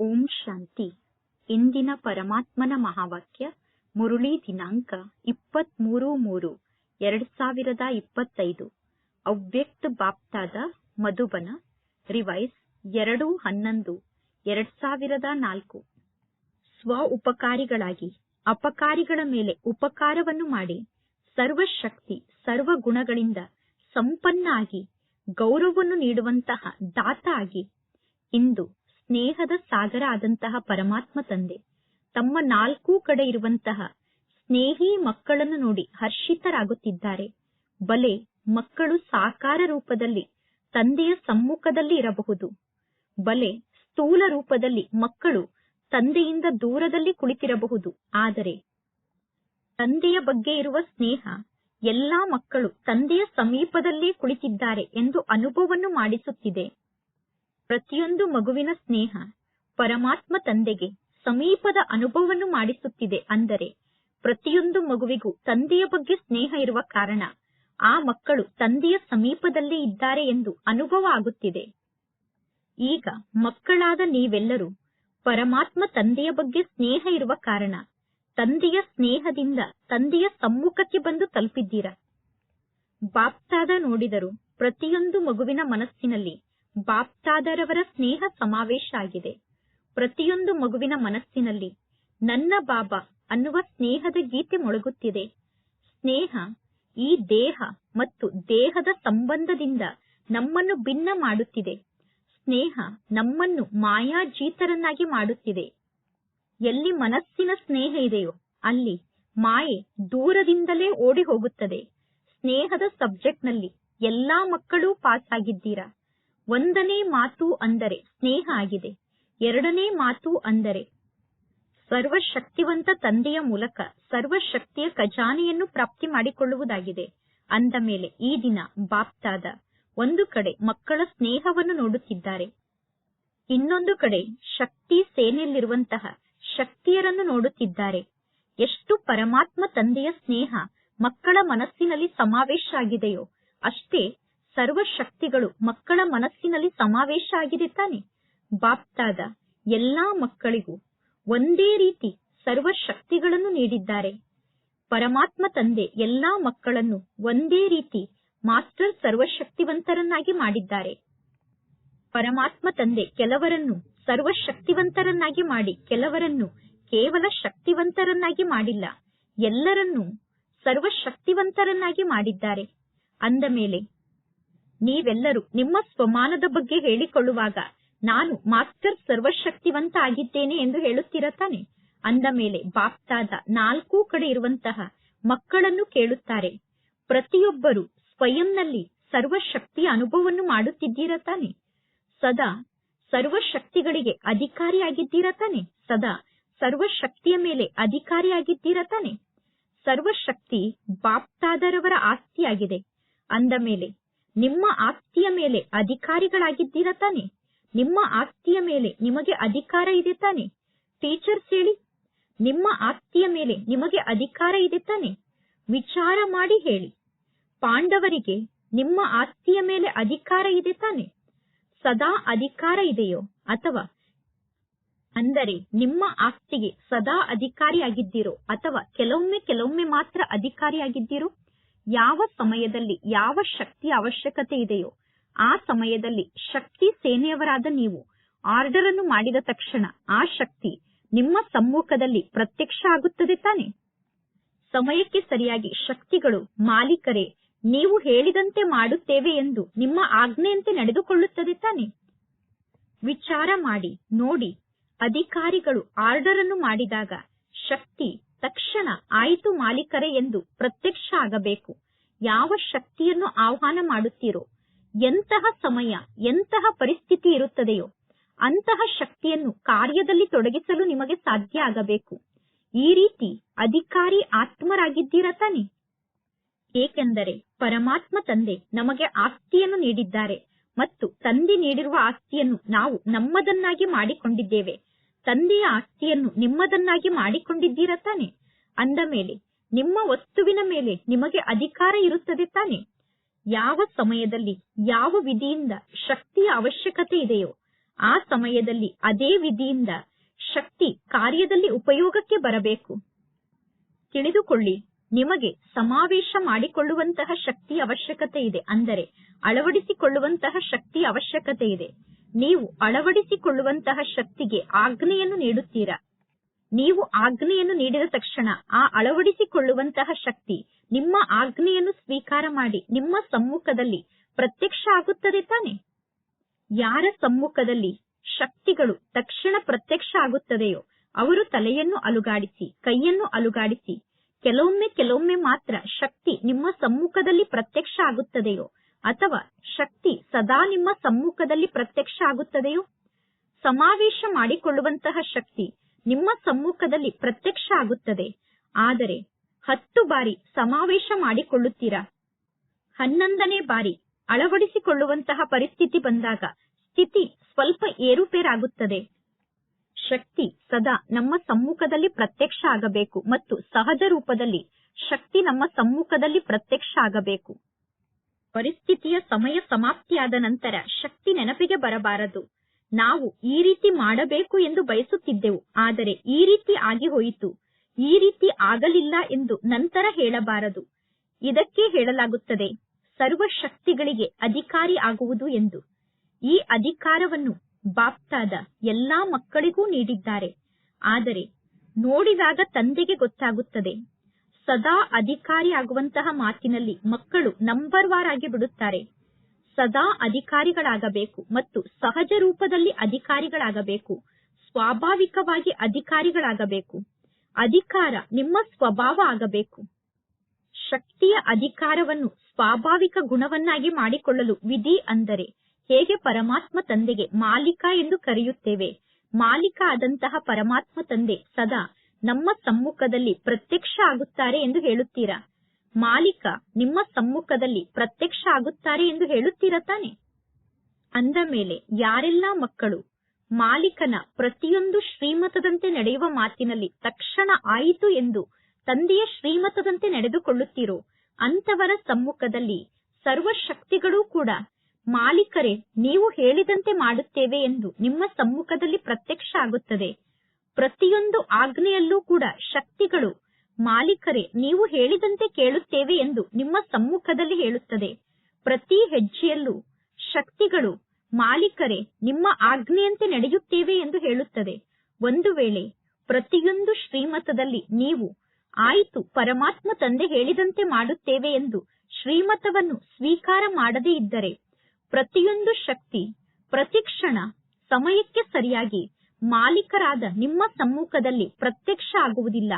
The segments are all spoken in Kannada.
ಓಂ ಶಾಂತಿ. ಇಂದಿನ ಪರಮಾತ್ಮನ ಮಹಾವಾಕ್ಯ ಮುರುಳಿ ದಿನಾಂಕ ಇಪ್ಪತ್ಮೂರು ಮೂರು, ಎರಡ್ ಸಾವಿರದ ಇಪ್ಪತ್ತೈದು. ಅವ್ಯಕ್ತ ಬಾಪ್ತಾದ ಮಧುಬನ, ರಿವೈಸ್ ಎರಡು ಹನ್ನೊಂದು, ಎರಡ್ ಸಾವಿರದ ನಾಲ್ಕು. ಸ್ವ ಉಪಕಾರಿಗಳಾಗಿ, ಅಪಕಾರಿಗಳ ಮೇಲೆ ಉಪಕಾರವನ್ನು ಮಾಡಿ, ಸರ್ವಶಕ್ತಿ ಸರ್ವ ಗುಣಗಳಿಂದ ಸಂಪನ್ನ ಆಗಿ ಗೌರವವನ್ನು ನೀಡುವಂತಹ ದಾತ ಆಗಿ, ಇಂದು ಸ್ನೇಹದ ಸಾಗರ ಆದಂತಹ ಪರಮಾತ್ಮ ತಂದೆ. ತಮ್ಮ ನಾಲ್ಕೂ ಕಡೆ ಇರುವಂತಹ ಸ್ನೇಹಿ ಮಕ್ಕಳನ್ನು ನೋಡಿ ಹರ್ಷಿತರಾಗುತ್ತಿದ್ದಾರೆ. ಬಲೆ ಮಕ್ಕಳು ಸಾಕಾರ ರೂಪದಲ್ಲಿ, ತಂದೆಯ ಸಮ್ಮುಖದಲ್ಲಿ ಇರಬಹುದು. ಬಲೆ ಸ್ಥೂಲ ರೂಪದಲ್ಲಿ ಮಕ್ಕಳು ತಂದೆಯಿಂದ ದೂರದಲ್ಲಿ ಕುಳಿತಿರಬಹುದು. ಆದರೆ ತಂದೆಯ ಬಗ್ಗೆ ಇರುವ ಸ್ನೇಹ ಎಲ್ಲಾ ಮಕ್ಕಳು ತಂದೆಯ ಸಮೀಪದಲ್ಲೇ ಕುಳಿತಿದ್ದಾರೆ ಎಂದು ಅನುಭವವನ್ನು ಮಾಡಿಸುತ್ತಿದೆ. ಪ್ರತಿಯೊಂದು ಮಗುವಿನ ಸ್ನೇಹ ಪರಮಾತ್ಮ ತಂದೆಗೆ ಸಮೀಪದ ಅನುಭವವನ್ನು ಮಾಡಿಸುತ್ತಿದೆ ಅಂದರೆ ಪ್ರತಿಯೊಂದು ಮಗುವಿಗೂ ತಂದೆಯ ಬಗ್ಗೆ ಸ್ನೇಹ ಇರುವ ಕಾರಣ ಆ ಮಕ್ಕಳು ತಂದೆಯ ಸಮೀಪದಲ್ಲಿ ಇದ್ದಾರೆ ಎಂದು ಅನುಭವ ಆಗುತ್ತಿದೆ. ಈಗ ಮಕ್ಕಳಾದ ನೀವೆಲ್ಲರೂ ಪರಮಾತ್ಮ ತಂದೆಯ ಬಗ್ಗೆ ಸ್ನೇಹ ಇರುವ ಕಾರಣ ತಂದೆಯ ಸ್ನೇಹದಿಂದ ತಂದೆಯ ಸಮ್ಮುಖಕ್ಕೆ ಬಂದು ತಲುಪಿದ್ದೀರಾ? ಬಾಪ್ತಾದ ನೋಡಿದರು ಪ್ರತಿಯೊಂದು ಮಗುವಿನ ಮನಸ್ಸಿನಲ್ಲಿ ಬಾಪ್ತಾದರವರ ಸ್ನೇಹ ಸಮಾವೇಶ ಆಗಿದೆ. ಪ್ರತಿಯೊಂದು ಮಗುವಿನ ಮನಸ್ಸಿನಲ್ಲಿ ನನ್ನ ಬಾಬಾ ಅನ್ನುವ ಸ್ನೇಹದ ಗೀತೆ ಮೊಳಗುತ್ತಿದೆ. ಸ್ನೇಹ ಈ ದೇಹ ಮತ್ತು ದೇಹದ ಸಂಬಂಧದಿಂದ ನಮ್ಮನ್ನು ಭಿನ್ನ ಮಾಡುತ್ತಿದೆ. ಸ್ನೇಹ ನಮ್ಮನ್ನು ಮಾಯಾಜೀತರನ್ನಾಗಿ ಮಾಡುತ್ತಿದೆ. ಎಲ್ಲಿ ಮನಸ್ಸಿನ ಸ್ನೇಹ ಇದೆಯೋ ಅಲ್ಲಿ ಮಾಯೆ ದೂರದಿಂದಲೇ ಓಡಿ ಹೋಗುತ್ತದೆ. ಸ್ನೇಹದ ಸಬ್ಜೆಕ್ಟ್ನಲ್ಲಿ ಎಲ್ಲಾ ಮಕ್ಕಳೂ ಪಾಸ್ ಆಗಿದ್ದೀರಾ ಒಂದನೇ ಮಾತು ಅಂದರೆ ಸ್ನೇಹ ಆಗಿದೆ. ಎರಡನೇ ಮಾತು ಅಂದರೆ ಸರ್ವಶಕ್ತಿವಂತ ತಂದೆಯ ಮೂಲಕ ಸರ್ವಶಕ್ತಿಯ ಖಜಾನೆಯನ್ನು ಪ್ರಾಪ್ತಿ ಮಾಡಿಕೊಳ್ಳುವುದಾಗಿದೆ. ಅಂದ ಮೇಲೆ ಈ ದಿನ ಬಾಪ್ತಾದ ಒಂದು ಕಡೆ ಮಕ್ಕಳ ಸ್ನೇಹವನ್ನು ನೋಡುತ್ತಿದ್ದಾರೆ. ಇನ್ನೊಂದು ಕಡೆ ಶಕ್ತಿ ಸೇನೆಯಲ್ಲಿರುವಂತಹ ಶಕ್ತಿಯರನ್ನು ನೋಡುತ್ತಿದ್ದಾರೆ. ಎಷ್ಟು ಪರಮಾತ್ಮ ತಂದೆಯ ಸ್ನೇಹ ಮಕ್ಕಳ ಮನಸ್ಸಿನಲ್ಲಿ ಸಮಾವೇಶ ಆಗಿದೆಯೋ ಅಷ್ಟೇ ಸರ್ವಶಕ್ತಿಗಳು ಮಕ್ಕಳ ಮನಸ್ಸಿನಲ್ಲಿ ಸಮಾವೇಶ ಆಗಿದೆ ತಾನೆ ಬಾಪ್ತಾದ ಎಲ್ಲಾ ಮಕ್ಕಳಿಗೂ ಒಂದೇ ರೀತಿ ಸರ್ವಶಕ್ತಿಗಳನ್ನು ನೀಡಿದ್ದಾರೆ. ಪರಮಾತ್ಮ ತಂದೆ ಎಲ್ಲಾ ಮಕ್ಕಳನ್ನು ಒಂದೇ ರೀತಿ ಮಾಸ್ಟರ್ ಸರ್ವಶಕ್ತಿವಂತರನ್ನಾಗಿ ಮಾಡಿದ್ದಾರೆ. ಪರಮಾತ್ಮ ತಂದೆ ಕೆಲವರನ್ನು ಸರ್ವಶಕ್ತಿವಂತರನ್ನಾಗಿ ಮಾಡಿ, ಕೆಲವರನ್ನು ಕೇವಲ ಶಕ್ತಿವಂತರನ್ನಾಗಿ ಮಾಡಿಲ್ಲ, ಎಲ್ಲರನ್ನೂ ಸರ್ವಶಕ್ತಿವಂತರನ್ನಾಗಿ ಮಾಡಿದ್ದಾರೆ. ಅಂದ ಮೇಲೆ ನೀವೆಲ್ಲರೂ ನಿಮ್ಮ ಸ್ವಮಾನದ ಬಗ್ಗೆ ಹೇಳಿಕೊಳ್ಳುವಾಗ ನಾನು ಮಾಸ್ಟರ್ ಸರ್ವಶಕ್ತಿವಂತ ಆಗಿದ್ದೇನೆ ಎಂದು ಹೇಳುತ್ತೀರ ತಾನೆ? ಅಂದ ಮೇಲೆ ಬಾಪ್ತಾದ ನಾಲ್ಕೂ ಕಡೆ ಇರುವಂತಹ ಮಕ್ಕಳನ್ನು ಕೇಳುತ್ತಾರೆ. ಪ್ರತಿಯೊಬ್ಬರು ಸ್ವಯಂನಲ್ಲಿ ಸರ್ವಶಕ್ತಿಯ ಅನುಭವವನ್ನು ಮಾಡುತ್ತಿದ್ದೀರ ತಾನೆ? ಸದಾ ಸರ್ವಶಕ್ತಿಗಳಿಗೆ ಅಧಿಕಾರಿಯಾಗಿದ್ದೀರ ತಾನೆ? ಸದಾ ಸರ್ವಶಕ್ತಿಯ ಮೇಲೆ ಅಧಿಕಾರಿಯಾಗಿದ್ದೀರ ತಾನೆ? ಸರ್ವಶಕ್ತಿ ಬಾಪ್ತಾದರವರ ಆಸ್ತಿಯಾಗಿದೆ. ಅಂದ ಮೇಲೆ ನಿಮ್ಮ ಆಸ್ತಿಯ ಮೇಲೆ ಅಧಿಕಾರಿಗಳಾಗಿದ್ದೀರ ತಾನೆ? ನಿಮ್ಮ ಆಸ್ತಿಯ ಮೇಲೆ ನಿಮಗೆ ಅಧಿಕಾರ ಇದೆ ತಾನೆ? ಟೀಚರ್ಸ್ ಹೇಳಿ. ನಿಮ್ಮ ಆಸ್ತಿಯ ಮೇಲೆ ನಿಮಗೆ ಅಧಿಕಾರ ಇದೆ ತಾನೆ? ವಿಚಾರ ಮಾಡಿ ಹೇಳಿ. ಪಾಂಡವರಿಗೆ ನಿಮ್ಮ ಆಸ್ತಿಯ ಮೇಲೆ ಅಧಿಕಾರ ಇದೆ ತಾನೆ? ಸದಾ ಅಧಿಕಾರ ಇದೆಯೋ? ಅಥವಾ ಅಂದರೆ ನಿಮ್ಮ ಆಸ್ತಿಗೆ ಸದಾ ಅಧಿಕಾರಿಯಾಗಿದ್ದೀರೋ? ಅಥವಾ ಕೆಲವೊಮ್ಮೆ ಕೆಲವೊಮ್ಮೆ ಮಾತ್ರ ಅಧಿಕಾರಿಯಾಗಿದ್ದೀರೋ? ಯಾವ ಸಮಯದಲ್ಲಿ ಯಾವ ಶಕ್ತಿ ಅವಶ್ಯಕತೆ ಇದೆಯೋ ಆ ಸಮಯದಲ್ಲಿ ಶಕ್ತಿ ಸೇನೆಯವರಾದ ನೀವು ಆರ್ಡರ್ ಅನ್ನು ಮಾಡಿದ ತಕ್ಷಣ ಆ ಶಕ್ತಿ ನಿಮ್ಮ ಸಮ್ಮುಖದಲ್ಲಿ ಪ್ರತ್ಯಕ್ಷ ಆಗುತ್ತದೆ ತಾನೆ? ಸಮಯಕ್ಕೆ ಸರಿಯಾಗಿ ಶಕ್ತಿಗಳು ಮಾಲೀಕರೇ, ನೀವು ಹೇಳಿದಂತೆ ಮಾಡುತ್ತೇವೆ ಎಂದು ನಿಮ್ಮ ಆಜ್ಞೆಯಂತೆ ನಡೆದುಕೊಳ್ಳುತ್ತದೆ ತಾನೆ? ವಿಚಾರ ಮಾಡಿ, ನೋಡಿ, ಅಧಿಕಾರಿಗಳು ಆರ್ಡರ್ ಅನ್ನು ಮಾಡಿದಾಗ ಶಕ್ತಿ ತಕ್ಷಣ ಆಯಿತು ಮಾಲೀಕರೇ ಎಂದು ಪ್ರತ್ಯಕ್ಷ ಆಗಬೇಕು. ಯಾವ ಶಕ್ತಿಯನ್ನು ಆಹ್ವಾನ ಮಾಡುತ್ತೀರೋ, ಎಂತಹ ಸಮಯ, ಎಂತಹ ಪರಿಸ್ಥಿತಿ ಇರುತ್ತದೆಯೋ, ಅಂತಹ ಶಕ್ತಿಯನ್ನು ಕಾರ್ಯದಲ್ಲಿ ತೊಡಗಿಸಲು ನಿಮಗೆ ಸಾಧ್ಯ ಆಗಬೇಕು. ಈ ರೀತಿ ಅಧಿಕಾರಿ ಆತ್ಮರಾಗಿದ್ದೀರಾ ತಾನೆ? ಏಕೆಂದರೆ ಪರಮಾತ್ಮ ತಂದೆ ನಮಗೆ ಆಸ್ತಿಯನ್ನು ನೀಡಿದ್ದಾರೆ ಮತ್ತು ತಂದೆ ನೀಡಿರುವ ಆಸ್ತಿಯನ್ನು ನಾವು ನಮ್ಮದನ್ನಾಗಿ ಮಾಡಿಕೊಂಡಿದ್ದೇವೆ. ತಂದೆಯ ಆಸ್ತಿಯನ್ನು ನಿಮ್ಮದನ್ನಾಗಿ ಮಾಡಿಕೊಂಡಿದ್ದೀರ ತಾನೆ? ಅಂದ ಮೇಲೆ, ನಿಮ್ಮ ವಸ್ತುವಿನ ಮೇಲೆ ನಿಮಗೆ ಅಧಿಕಾರ ಇರುತ್ತದೆ ತಾನೆ? ಯಾವ ಸಮಯದಲ್ಲಿ ಯಾವ ವಿಧಿಯಿಂದ ಶಕ್ತಿಯ ಅವಶ್ಯಕತೆ ಇದೆಯೋ, ಆ ಸಮಯದಲ್ಲಿ ಅದೇ ವಿಧಿಯಿಂದ ಶಕ್ತಿ ಕಾರ್ಯದಲ್ಲಿ ಉಪಯೋಗಕ್ಕೆ ಬರಬೇಕು. ತಿಳಿದುಕೊಳ್ಳಿ. ನಿಮಗೆ ಸಮಾವೇಶ ಮಾಡಿಕೊಳ್ಳುವಂತಹ ಶಕ್ತಿ ಅವಶ್ಯಕತೆ ಇದೆ. ಅಂದರೆ ಅಳವಡಿಸಿಕೊಳ್ಳುವಂತಹ ಶಕ್ತಿ ಅವಶ್ಯಕತೆ ಇದೆ. ನೀವು ಅಳವಡಿಸಿಕೊಳ್ಳುವಂತಹ ಶಕ್ತಿಗೆ ಆಜ್ಞೆಯನ್ನು ನೀಡುತ್ತೀರಾ? ನೀವು ಆಜ್ಞೆಯನ್ನು ನೀಡಿದ ತಕ್ಷಣ ಆ ಅಳವಡಿಸಿಕೊಳ್ಳುವಂತಹ ಶಕ್ತಿ ನಿಮ್ಮ ಆಜ್ಞೆಯನ್ನು ಸ್ವೀಕಾರ ಮಾಡಿ ನಿಮ್ಮ ಸಮ್ಮುಖದಲ್ಲಿ ಪ್ರತ್ಯಕ್ಷ ಆಗುತ್ತದೆ ತಾನೆ? ಯಾರ ಸಮ್ಮುಖದಲ್ಲಿ ಶಕ್ತಿಗಳು ತಕ್ಷಣ ಪ್ರತ್ಯಕ್ಷ ಆಗುತ್ತದೆಯೋ ಅವರು ತಲೆಯನ್ನು ಅಲುಗಾಡಿಸಿ, ಕೈಯನ್ನು ಅಲುಗಾಡಿಸಿ ಕೆಲವೊಮ್ಮೆ ಕೆಲವೊಮ್ಮೆ ಮಾತ್ರ ಶಕ್ತಿ ನಿಮ್ಮ ಸಮ್ಮುಖದಲ್ಲಿ ಪ್ರತ್ಯಕ್ಷ ಆಗುತ್ತದೆಯೋ? ಅಥವಾ ಶಕ್ತಿ ಸದಾ ನಿಮ್ಮ ಸಮ್ಮುಖದಲ್ಲಿ ಪ್ರತ್ಯಕ್ಷ ಆಗುತ್ತದೆಯೋ? ಸಮಾವೇಶ ಮಾಡಿಕೊಳ್ಳುವಂತಹ ಶಕ್ತಿ ನಿಮ್ಮ ಸಮ್ಮುಖದಲ್ಲಿ ಪ್ರತ್ಯಕ್ಷ ಆಗುತ್ತದೆ. ಆದರೆ ಹತ್ತು ಬಾರಿ ಸಮಾವೇಶ ಮಾಡಿಕೊಳ್ಳುತ್ತೀರಾ? ಹನ್ನೊಂದನೇ ಬಾರಿ ಅಳವಡಿಸಿಕೊಳ್ಳುವಂತಹ ಪರಿಸ್ಥಿತಿ ಬಂದಾಗ ಸ್ಥಿತಿ ಸ್ವಲ್ಪ ಏರುಪೇರಾಗುತ್ತದೆ. ಶಕ್ತಿ ಸದಾ ನಮ್ಮ ಸಮ್ಮುಖದಲ್ಲಿ ಪ್ರತ್ಯಕ್ಷ ಆಗಬೇಕು ಮತ್ತು ಸಹಜ ರೂಪದಲ್ಲಿ ಶಕ್ತಿ ನಮ್ಮ ಸಮ್ಮುಖದಲ್ಲಿ ಪ್ರತ್ಯಕ್ಷ ಆಗಬೇಕು. ಪರಿಸ್ಥಿತಿಯ ಸಮಯ ಸಮಾಪ್ತಿಯಾದ ನಂತರ ಶಕ್ತಿ ನೆನಪಿಗೆ ಬರಬಾರದು. ನಾವು ಈ ರೀತಿ ಮಾಡಬೇಕು ಎಂದು ಬಯಸುತ್ತಿದ್ದೆವು, ಆದರೆ ಈ ರೀತಿ ಆಗಿ ಹೋಯಿತು. ಈ ರೀತಿ ಆಗಲಿಲ್ಲ ಎಂದು ನಂತರ ಹೇಳಬಾರದು. ಇದಕ್ಕೆ ಹೇಳಲಾಗುತ್ತದೆ ಸರ್ವ ಶಕ್ತಿಗಳಿಗೆ ಅಧಿಕಾರಿ ಆಗುವುದು ಎಂದು. ಈ ಅಧಿಕಾರವನ್ನು ಬಾಪ್ತಾದ ಎಲ್ಲಾ ಮಕ್ಕಳಿಗೂ ನೀಡಿದ್ದಾರೆ. ಆದರೆ ನೋಡಿದಾಗ ತಂದೆಗೆ ಗೊತ್ತಾಗುತ್ತದೆ. ಸದಾ ಅಧಿಕಾರಿ ಆಗುವಂತಹ ಮಾತಿನಲ್ಲಿ ಮಕ್ಕಳು ನಂಬರ್ ವಾರ್ ಆಗಿ ಬಿಡುತ್ತಾರೆ. ಸದಾ ಅಧಿಕಾರಿಗಳಾಗಬೇಕು ಮತ್ತು ಸಹಜ ರೂಪದಲ್ಲಿ ಅಧಿಕಾರಿಗಳಾಗಬೇಕು. ಸ್ವಾಭಾವಿಕವಾಗಿ ಅಧಿಕಾರಿಗಳಾಗಬೇಕು. ಅಧಿಕಾರ ನಿಮ್ಮ ಸ್ವಭಾವ ಆಗಬೇಕು. ಶಕ್ತಿಯ ಅಧಿಕಾರವನ್ನು ಸ್ವಾಭಾವಿಕ ಗುಣವನ್ನಾಗಿ ಮಾಡಿಕೊಳ್ಳಲು ವಿಧಿ ಅಂದರೆ ಹೇಗೆ ಪರಮಾತ್ಮ ತಂದೆಗೆ ಮಾಲೀಕ ಎಂದು ಕರೆಯುತ್ತೇವೆ? ಮಾಲೀಕ ಆದಂತಹ ಪರಮಾತ್ಮ ತಂದೆ ಸದಾ ನಮ್ಮ ಸಮ್ಮುಖದಲ್ಲಿ ಪ್ರತ್ಯಕ್ಷ ಆಗುತ್ತಾರೆ ಎಂದು ಹೇಳುತ್ತೀರಾ? ಮಾಲೀಕ ನಿಮ್ಮ ಸಮ್ಮುಖದಲ್ಲಿ ಪ್ರತ್ಯಕ್ಷ ಆಗುತ್ತಾರೆ ಎಂದು ಹೇಳುತ್ತೀರಾ ತಾನೆ? ಅಂದ ಮೇಲೆ ಯಾರೆಲ್ಲಾ ಮಕ್ಕಳು ಮಾಲೀಕನ ಪ್ರತಿಯೊಂದು ಶ್ರೀಮತದಂತೆ ನಡೆಯುವ ಮಾತಿನಲ್ಲಿ ತಕ್ಷಣ ಆಯಿತು ಎಂದು ತಂದೆಯ ಶ್ರೀಮತದಂತೆ ನಡೆದುಕೊಳ್ಳುತ್ತೀರೋ ಅಂತವರ ಸಮ್ಮುಖದಲ್ಲಿ ಸರ್ವಶಕ್ತಿಗಳೂ ಕೂಡ ಮಾಲೀಕರೇ, ನೀವು ಹೇಳಿದಂತೆ ಮಾಡುತ್ತೇವೆ ಎಂದು ನಿಮ್ಮ ಸಮ್ಮುಖದಲ್ಲಿ ಪ್ರತ್ಯಕ್ಷ ಆಗುತ್ತದೆ. ಪ್ರತಿಯೊಂದು ಆಜ್ಞೆಯಲ್ಲೂ ಕೂಡ ಶಕ್ತಿಗಳು. ಮಾಲೀಕರೇ, ನೀವು ಹೇಳಿದಂತೆ ಕೇಳುತ್ತೇವೆ ಎಂದು ನಿಮ್ಮ ಸಮ್ಮುಖದಲ್ಲಿ ಹೇಳುತ್ತದೆ. ಪ್ರತಿ ಹೆಜ್ಜೆಯಲ್ಲೂ ಶಕ್ತಿಗಳು. ಮಾಲೀಕರೇ, ನಿಮ್ಮ ಆಜ್ಞೆಯಂತೆ ನಡೆಯುತ್ತೇವೆ ಎಂದು ಹೇಳುತ್ತದೆ. ಒಂದು ವೇಳೆ ಪ್ರತಿಯೊಂದು ಶ್ರೀಮತದಲ್ಲಿ ನೀವು, ಆಯಿತು, ಪರಮಾತ್ಮ ತಂದೆ ಹೇಳಿದಂತೆ ಮಾಡುತ್ತೇವೆ ಎಂದು ಶ್ರೀಮತವನ್ನು ಸ್ವೀಕಾರ ಮಾಡದೇ ಇದ್ದರೆ ಪ್ರತಿಯೊಂದು ಶಕ್ತಿ, ಪ್ರತಿಕ್ಷಣ, ಸಮಯಕ್ಕೆ ಸರಿಯಾಗಿ ಮಾಲೀಕರಾದ ನಿಮ್ಮ ಸಮ್ಮುಖದಲ್ಲಿ ಪ್ರತ್ಯಕ್ಷ ಆಗುವುದಿಲ್ಲ.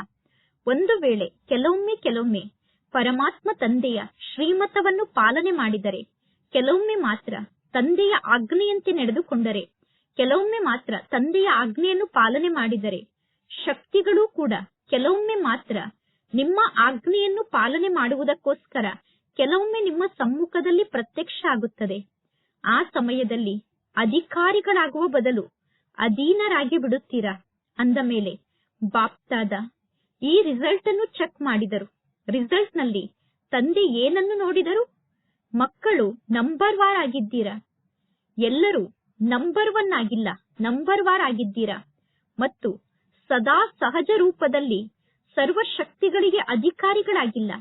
ಒಂದು ವೇಳೆ ಕೆಲವೊಮ್ಮೆ ಕೆಲವೊಮ್ಮೆ ಪರಮಾತ್ಮ ತಂದೆಯ ಶ್ರೀಮತವನ್ನು ಪಾಲನೆ ಮಾಡಿದರೆ, ಕೆಲವೊಮ್ಮೆ ಮಾತ್ರ ತಂದೆಯ ಆಗ್ನೆಯಂತೆ ನಡೆದುಕೊಂಡರೆ, ಕೆಲವೊಮ್ಮೆ ಮಾತ್ರ ತಂದೆಯ ಆಜ್ಞೆಯನ್ನು ಪಾಲನೆ ಮಾಡಿದರೆ, ಶಕ್ತಿಗಳೂ ಕೂಡ ಕೆಲವೊಮ್ಮೆ ಮಾತ್ರ ನಿಮ್ಮ ಆಜ್ಞೆಯನ್ನು ಪಾಲನೆ ಮಾಡುವುದಕ್ಕೋಸ್ಕರ ಕೆಲವೊಮ್ಮೆ ನಿಮ್ಮ ಸಮ್ಮುಖದಲ್ಲಿ ಪ್ರತ್ಯಕ್ಷ ಆಗುತ್ತದೆ. ಆ ಸಮಯದಲ್ಲಿ ಅಧಿಕಾರಿಗಳಾಗುವ ಬದಲು ಅಧೀನರಾಗಿ ಬಿಡುತ್ತೀರಾ? ಅಂದ ಮೇಲೆ ಬಾಪ್ತಾದ ಈ ರಿಸಲ್ಟ್ ಅನ್ನು ಚೆಕ್ ಮಾಡಿದರು. ರಿಸಲ್ಟ್ನಲ್ಲಿ ತಂದೆ ಏನನ್ನು ನೋಡಿದರು? ಮಕ್ಕಳು ನಂಬರ್ ವಾರ್ ಆಗಿದ್ದೀರಾ? ಎಲ್ಲರೂ ನಂಬರ್ ಒನ್ ಆಗಿಲ್ಲ, ನಂಬರ್ ವಾರ್ ಆಗಿದ್ದೀರಾ? ಮತ್ತು ಸದಾ ಸಹಜ ರೂಪದಲ್ಲಿ ಸರ್ವ ಶಕ್ತಿಗಳಿಗೆ ಅಧಿಕಾರಿಗಳಾಗಿಲ್ಲ,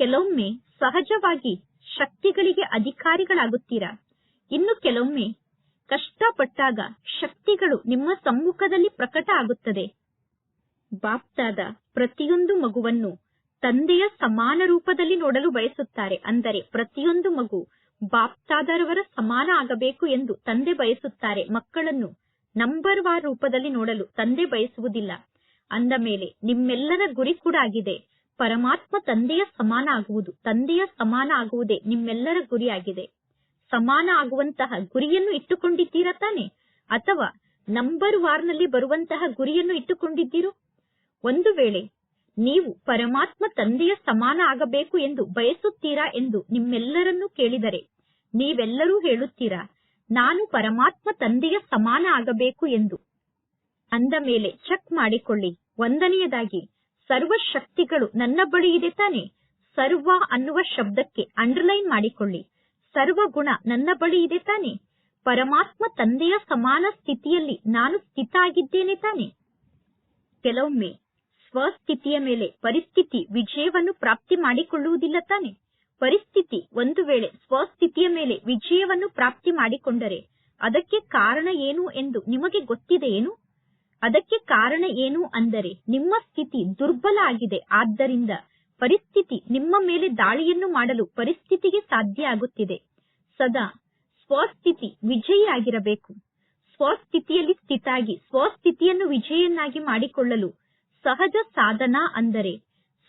ಕೆಲವೊಮ್ಮೆ ಸಹಜವಾಗಿ ಶಕ್ತಿಗಳಿಗೆ ಅಧಿಕಾರಿಗಳಾಗುತ್ತೀರಾ? ಇನ್ನು ಕೆಲವೊಮ್ಮೆ ಕಷ್ಟಪಟ್ಟಾಗ ಶಕ್ತಿಗಳು ನಿಮ್ಮ ಸಮ್ಮುಖದಲ್ಲಿ ಪ್ರಕಟ ಆಗುತ್ತದೆ. ಬಾಪ್ತಾದ ಪ್ರತಿಯೊಂದು ಮಗುವನ್ನು ತಂದೆಯ ಸಮಾನ ರೂಪದಲ್ಲಿ ನೋಡಲು ಬಯಸುತ್ತಾರೆ. ಅಂದರೆ ಪ್ರತಿಯೊಂದು ಮಗು ಬಾಪ್ತಾದರವರ ಸಮಾನ ಆಗಬೇಕು ಎಂದು ತಂದೆ ಬಯಸುತ್ತಾರೆ. ಮಕ್ಕಳನ್ನು ನಂಬರ್ ವಾರ್ ರೂಪದಲ್ಲಿ ನೋಡಲು ತಂದೆ ಬಯಸುವುದಿಲ್ಲ. ಅಂದ ಮೇಲೆ ನಿಮ್ಮೆಲ್ಲರ ಗುರಿ ಕೂಡ ಆಗಿದೆ. ಪರಮಾತ್ಮ ತಂದೆಯ ಸಮಾನ ಆಗುವುದು. ತಂದೆಯ ಸಮಾನ ಆಗುವುದೇ ನಿಮ್ಮೆಲ್ಲರ ಗುರಿಯಾಗಿದೆ ಸಮಾನ ಆಗುವಂತಹ ಗುರಿಯನ್ನು ಇಟ್ಟುಕೊಂಡಿದ್ದೀರಾ ತಾನೆ? ಅಥವಾ ನಂಬರ್ ವಾರ್ನಲ್ಲಿ ಬರುವಂತಹ ಗುರಿಯನ್ನು ಇಟ್ಟುಕೊಂಡಿದ್ದೀರೋ? ಒಂದು ವೇಳೆ ನೀವು ಪರಮಾತ್ಮ ತಂದೆಯ ಸಮಾನ ಆಗಬೇಕು ಎಂದು ಬಯಸುತ್ತೀರಾ ಎಂದು ನಿಮ್ಮೆಲ್ಲರನ್ನೂ ಕೇಳಿದರೆ ನೀವೆಲ್ಲರೂ ಹೇಳುತ್ತೀರಾ, ನಾನು ಪರಮಾತ್ಮ ತಂದೆಯ ಸಮಾನ ಆಗಬೇಕು ಎಂದು. ಅಂದ ಮೇಲೆ ಚೆಕ್ ಮಾಡಿಕೊಳ್ಳಿ. ಒಂದನೆಯದಾಗಿ, ಸರ್ವ ಶಕ್ತಿಗಳು ನನ್ನ ಬಳಿ ಇದೆ ತಾನೆ? ಸರ್ವ ಅನ್ನುವ ಶಬ್ದಕ್ಕೆ ಅಂಡರ್ಲೈನ್ ಮಾಡಿಕೊಳ್ಳಿ. ಸರ್ವ ಗುಣ ನನ್ನ ಬಳಿ ಇದೆ ತಾನೆ. ಪರಮಾತ್ಮ ತಂದೆಯ ಸಮಾನ ಸ್ಥಿತಿಯಲ್ಲಿ ನಾನು ಸ್ಥಿತ ಆಗಿದ್ದೇನೆ ತಾನೆ. ಕೆಲವೊಮ್ಮೆ ಸ್ವಸ್ಥಿತಿಯ ಮೇಲೆ ಪರಿಸ್ಥಿತಿ ವಿಜಯವನ್ನು ಪ್ರಾಪ್ತಿ ಮಾಡಿಕೊಳ್ಳುವುದಿಲ್ಲ ತಾನೆ. ಪರಿಸ್ಥಿತಿ ಒಂದು ವೇಳೆ ಸ್ವಸ್ಥಿತಿಯ ಮೇಲೆ ವಿಜಯವನ್ನು ಪ್ರಾಪ್ತಿ ಮಾಡಿಕೊಂಡರೆ ಅದಕ್ಕೆ ಕಾರಣ ಏನು ಎಂದು ನಿಮಗೆ ಗೊತ್ತಿದೆಯೇನು? ಅದಕ್ಕೆ ಕಾರಣ ಏನು ಅಂದರೆ ನಿಮ್ಮ ಸ್ಥಿತಿ ದುರ್ಬಲ ಆಗಿದೆ. ಆದ್ದರಿಂದ ಪರಿಸ್ಥಿತಿ ನಿಮ್ಮ ಮೇಲೆ ದಾಳಿಯನ್ನು ಮಾಡಲು ಪರಿಸ್ಥಿತಿಗೆ ಸಾಧ್ಯ ಆಗುತ್ತಿದೆ. ಸದಾ ಸ್ವಸ್ಥಿತಿ ವಿಜಯಿಯಾಗಿರಬೇಕು. ಸ್ವಸ್ಥಿತಿಯಲ್ಲಿ ಸ್ಥಿತಾಗಿ, ಸ್ವಸ್ಥಿತಿಯನ್ನು ವಿಜಯನ್ನಾಗಿ ಮಾಡಿಕೊಳ್ಳಲು ಸಹಜ ಸಾಧನ ಅಂದರೆ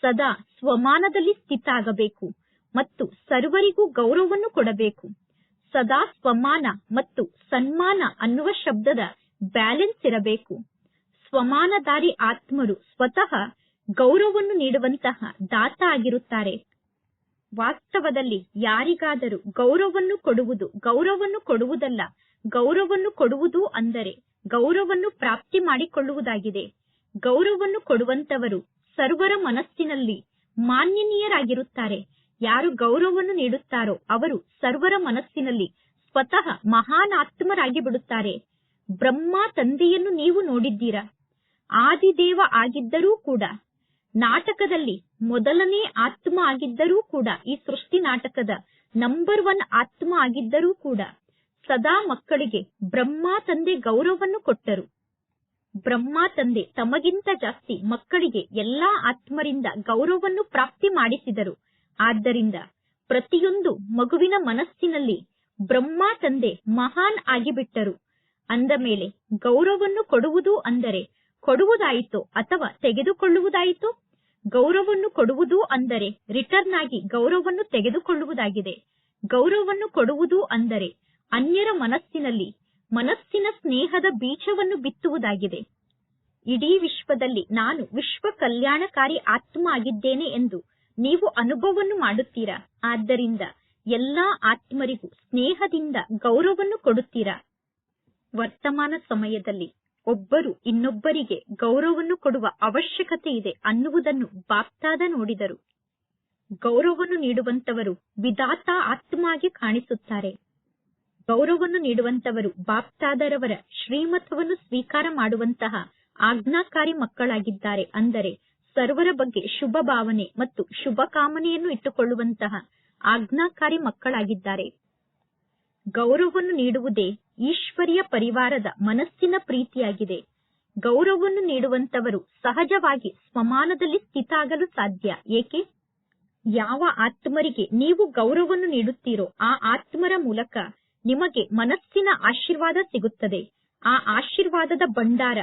ಸದಾ ಸ್ವಮಾನದಲ್ಲಿ ಸ್ಥಿತ ಆಗಬೇಕು ಮತ್ತು ಸರ್ವರಿಗೂ ಗೌರವವನ್ನು ಕೊಡಬೇಕು. ಸದಾ ಸ್ವಮಾನ ಮತ್ತು ಸನ್ಮಾನ ಅನ್ನುವ ಶಬ್ದದ ಬ್ಯಾಲೆನ್ಸ್ ಇರಬೇಕು. ಸ್ವಮಾನಧಾರಿ ಆತ್ಮರು ಸ್ವತಃ ಗೌರವವನ್ನು ನೀಡುವಂತಹ ದಾತ ಆಗಿರುತ್ತಾರೆ. ವಾಸ್ತವದಲ್ಲಿ ಯಾರಿಗಾದರೂ ಗೌರವವನ್ನು ಕೊಡುವುದು, ಗೌರವವನ್ನು ಕೊಡುವುದಲ್ಲ, ಗೌರವವನ್ನು ಕೊಡುವುದು ಅಂದರೆ ಗೌರವವನ್ನು ಪ್ರಾಪ್ತಿ ಮಾಡಿಕೊಳ್ಳುವುದಾಗಿದೆ. ಗೌರವವನ್ನು ಕೊಡುವಂತವರು ಸರ್ವರ ಮನಸ್ಸಿನಲ್ಲಿ ಮಾನ್ಯನೀಯರಾಗಿರುತ್ತಾರೆ. ಯಾರು ಗೌರವವನ್ನು ನೀಡುತ್ತಾರೋ ಅವರು ಸರ್ವರ ಮನಸ್ಸಿನಲ್ಲಿ ಸ್ವತಃ ಮಹಾನ್ ಆತ್ಮರಾಗಿ ಬಿಡುತ್ತಾರೆ. ಬ್ರಹ್ಮ ತಂದೆಯನ್ನು ನೀವು ನೋಡಿದ್ದೀರಾ? ಆದಿದೇವ ಆಗಿದ್ದರೂ ಕೂಡ ನಾಟಕದಲ್ಲಿ ಮೊದಲನೇ ಆತ್ಮ ಆಗಿದ್ದರೂ ಕೂಡ, ಈ ಸೃಷ್ಟಿ ನಾಟಕದ ನಂಬರ್ ಒನ್ ಆತ್ಮ ಆಗಿದ್ದರೂ ಕೂಡ, ಸದಾ ಮಕ್ಕಳಿಗೆ ಬ್ರಹ್ಮ ತಂದೆ ಗೌರವವನ್ನು ಕೊಟ್ಟರು. ಬ್ರಹ್ಮ ತಂದೆ ತಮಗಿಂತ ಜಾಸ್ತಿ ಮಕ್ಕಳಿಗೆ ಎಲ್ಲಾ ಆತ್ಮರಿಂದ ಗೌರವವನ್ನು ಪ್ರಾಪ್ತಿ ಮಾಡಿಸಿದರು. ಆದ್ದರಿಂದ ಪ್ರತಿಯೊಂದು ಮಗುವಿನ ಮನಸ್ಸಿನಲ್ಲಿ ಬ್ರಹ್ಮ ತಂದೆ ಮಹಾನ್ ಆಗಿಬಿಟ್ಟರು. ಅಂದ ಮೇಲೆ ಗೌರವವನ್ನು ಕೊಡುವುದು ಅಂದರೆ ಕೊಡುವುದಾಯಿತೋ ಅಥವಾ ತೆಗೆದುಕೊಳ್ಳುವುದಾಯಿತೋ? ಗೌರವವನ್ನು ಕೊಡುವುದು ಅಂದರೆ ರಿಟರ್ನ್ ಆಗಿ ಗೌರವವನ್ನು ತೆಗೆದುಕೊಳ್ಳುವುದಾಗಿದೆ. ಗೌರವವನ್ನು ಕೊಡುವುದು ಅಂದರೆ ಅನ್ಯರ ಮನಸ್ಸಿನಲ್ಲಿ, ಮನಸ್ಸಿನ ಸ್ನೇಹದ ಬೀಜವನ್ನು ಬಿತ್ತುವುದಾಗಿದೆ. ಇಡೀ ವಿಶ್ವದಲ್ಲಿ ನಾನು ವಿಶ್ವ ಕಲ್ಯಾಣಕಾರಿ ಆತ್ಮ ಆಗಿದ್ದೇನೆ ಎಂದು ನೀವು ಅನುಭವವನ್ನು ಮಾಡುತ್ತೀರಾ? ಆದ್ದರಿಂದ ಎಲ್ಲಾ ಆತ್ಮರಿಗೂ ಸ್ನೇಹದಿಂದ ಗೌರವವನ್ನು ಕೊಡುತ್ತೀರಾ? ವರ್ತಮಾನ ಸಮಯದಲ್ಲಿ ಒಬ್ಬರು ಇನ್ನೊಬ್ಬರಿಗೆ ಗೌರವವನ್ನು ಕೊಡುವ ಅವಶ್ಯಕತೆ ಇದೆ ಅನ್ನುವುದನ್ನು ಬಾಪ್ತಾದ ನೋಡಿದರು. ಗೌರವವನ್ನು ನೀಡುವಂತವರು ವಿಧಾತ ಆತ್ಮಾಗಿ ಕಾಣಿಸುತ್ತಾರೆ. ಗೌರವವನ್ನು ನೀಡುವಂತವರು ಬಾಪ್ತಾದರವರ ಶ್ರೀಮತವನ್ನು ಸ್ವೀಕಾರ ಮಾಡುವಂತಹ ಆಜ್ಞಾಕಾರಿ ಮಕ್ಕಳಾಗಿದ್ದಾರೆ ಅಂದರೆ ಸರ್ವರ ಬಗ್ಗೆ ಶುಭ ಭಾವನೆ ಮತ್ತು ಶುಭ ಕಾಮನೆಯನ್ನು ಇಟ್ಟುಕೊಳ್ಳುವಂತಹ ಆಜ್ಞಾಕಾರಿ ಮಕ್ಕಳಾಗಿದ್ದಾರೆ. ಗೌರವವನ್ನು ನೀಡುವುದೇ ಈಶ್ವರಿಯ ಪರಿವಾರದ ಮನಸ್ಸಿನ ಪ್ರೀತಿಯಾಗಿದೆ. ಗೌರವವನ್ನು ನೀಡುವಂತವರು ಸಹಜವಾಗಿ ಸ್ವಮಾನದಲ್ಲಿ ಸ್ಥಿತಾಗಲು ಸಾಧ್ಯ. ಏಕೆ? ಯಾವ ಆತ್ಮರಿಗೆ ನೀವು ಗೌರವವನ್ನು ನೀಡುತ್ತೀರೋ ಆ ಆತ್ಮರ ಮೂಲಕ ನಿಮಗೆ ಮನಸ್ಸಿನ ಆಶೀರ್ವಾದ ಸಿಗುತ್ತದೆ. ಆ ಆಶೀರ್ವಾದದ ಭಂಡಾರ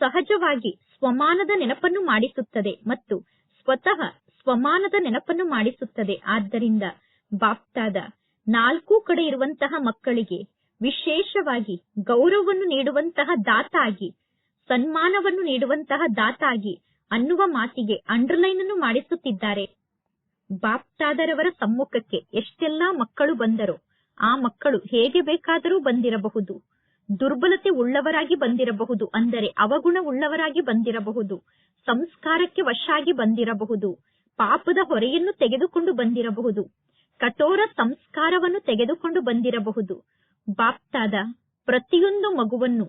ಸಹಜವಾಗಿ ಸ್ವಮಾನದ ನೆನಪನ್ನು ಮಾಡಿಸುತ್ತದೆ ಮತ್ತು ಸ್ವತಃ ಸ್ವಮಾನದ ನೆನಪನ್ನು ಮಾಡಿಸುತ್ತದೆ. ಆದ್ದರಿಂದ ಬಾಪ್ತಾದ ನಾಲ್ಕು ಕಡೆ ಇರುವಂತಹ ಮಕ್ಕಳಿಗೆ ವಿಶೇಷವಾಗಿ ಗೌರವವನ್ನು ನೀಡುವಂತಹ ದಾತಾಗಿ, ಸನ್ಮಾನವನ್ನು ನೀಡುವಂತಹ ದಾತಾಗಿ ಅನ್ನುವ ಮಾತಿಗೆ ಅಂಡರ್ಲೈನ್ ಅನ್ನು ಮಾಡಿಸುತ್ತಿದ್ದಾರೆ. ಬಾಪ್ತಾದರವರ ಸಮ್ಮುಖಕ್ಕೆ ಎಷ್ಟೆಲ್ಲಾ ಮಕ್ಕಳು ಬಂದರೋ, ಆ ಮಕ್ಕಳು ಹೇಗೆ ಬೇಕಾದರೂ ಬಂದಿರಬಹುದು. ದುರ್ಬಲತೆ ಉಳ್ಳವರಾಗಿ ಬಂದಿರಬಹುದು ಅಂದರೆ ಅವಗುಣ ಉಳ್ಳವರಾಗಿ ಬಂದಿರಬಹುದು. ಸಂಸ್ಕಾರಕ್ಕೆ ವಶಾಗಿ ಬಂದಿರಬಹುದು. ಪಾಪದ ಹೊರೆಯನ್ನು ತೆಗೆದುಕೊಂಡು ಬಂದಿರಬಹುದು. ಕಠೋರ ಸಂಸ್ಕಾರವನ್ನು ತೆಗೆದುಕೊಂಡು ಬಂದಿರಬಹುದು. ಬಾಪ್ತಾದ ಪ್ರತಿಯೊಂದು ಮಗುವನ್ನು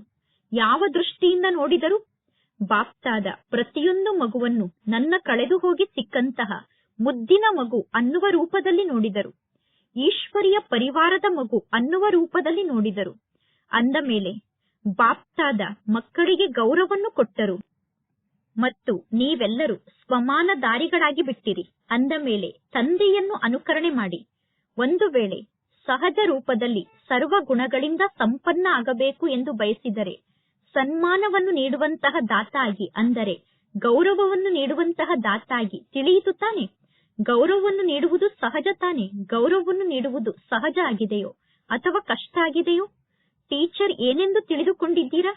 ಯಾವ ದೃಷ್ಟಿಯಿಂದ ನೋಡಿದರು ಬಾಪ್ತಾದ ಪ್ರತಿಯೊಂದು ಮಗುವನ್ನು ನನ್ನ ಕಳೆದು ಹೋಗಿ ಸಿಕ್ಕಂತಹ ಮುದ್ದಿನ ಮಗು ಅನ್ನುವ ರೂಪದಲ್ಲಿ ನೋಡಿದರು. ಈಶ್ವರಿಯ ಪರಿವಾರದ ಮಗು ಅನ್ನುವ ರೂಪದಲ್ಲಿ ನೋಡಿದರು. ಅಂದ ಮೇಲೆ ಬಾಪ್ತಾದ ಮಕ್ಕಳಿಗೆ ಗೌರವವನ್ನು ಕೊಟ್ಟರು. ಮತ್ತು ನೀವೆಲ್ಲರೂ ಸ್ವಮಾನ ದಾರಿಗಳಾಗಿ ಬಿಟ್ಟಿರಿ. ಅಂದ ಮೇಲೆ ತಂದೆಯನ್ನು ಅನುಕರಣೆ ಮಾಡಿ. ಒಂದು ವೇಳೆ ಸಹಜ ರೂಪದಲ್ಲಿ ಸರ್ವ ಗುಣಗಳಿಂದ ಸಂಪನ್ನ ಆಗಬೇಕು ಎಂದು ಬಯಸಿದರೆ ಸನ್ಮಾನವನ್ನು ನೀಡುವಂತಹ ದಾತಾಗಿ ಅಂದರೆ ಗೌರವವನ್ನು ನೀಡುವಂತಹ ದಾತಾಗಿ ತಿಳಿಯಿತು ತಾನೆ? ಗೌರವವನ್ನು ನೀಡುವುದು ಸಹಜ ತಾನೆ? ಗೌರವವನ್ನು ನೀಡುವುದು ಸಹಜ ಆಗಿದೆಯೋ ಅಥವಾ ಕಷ್ಟ ಆಗಿದೆಯೋ? ಟೀಚರ್ ಏನೆಂದು ತಿಳಿದುಕೊಂಡಿದ್ದೀರಾ?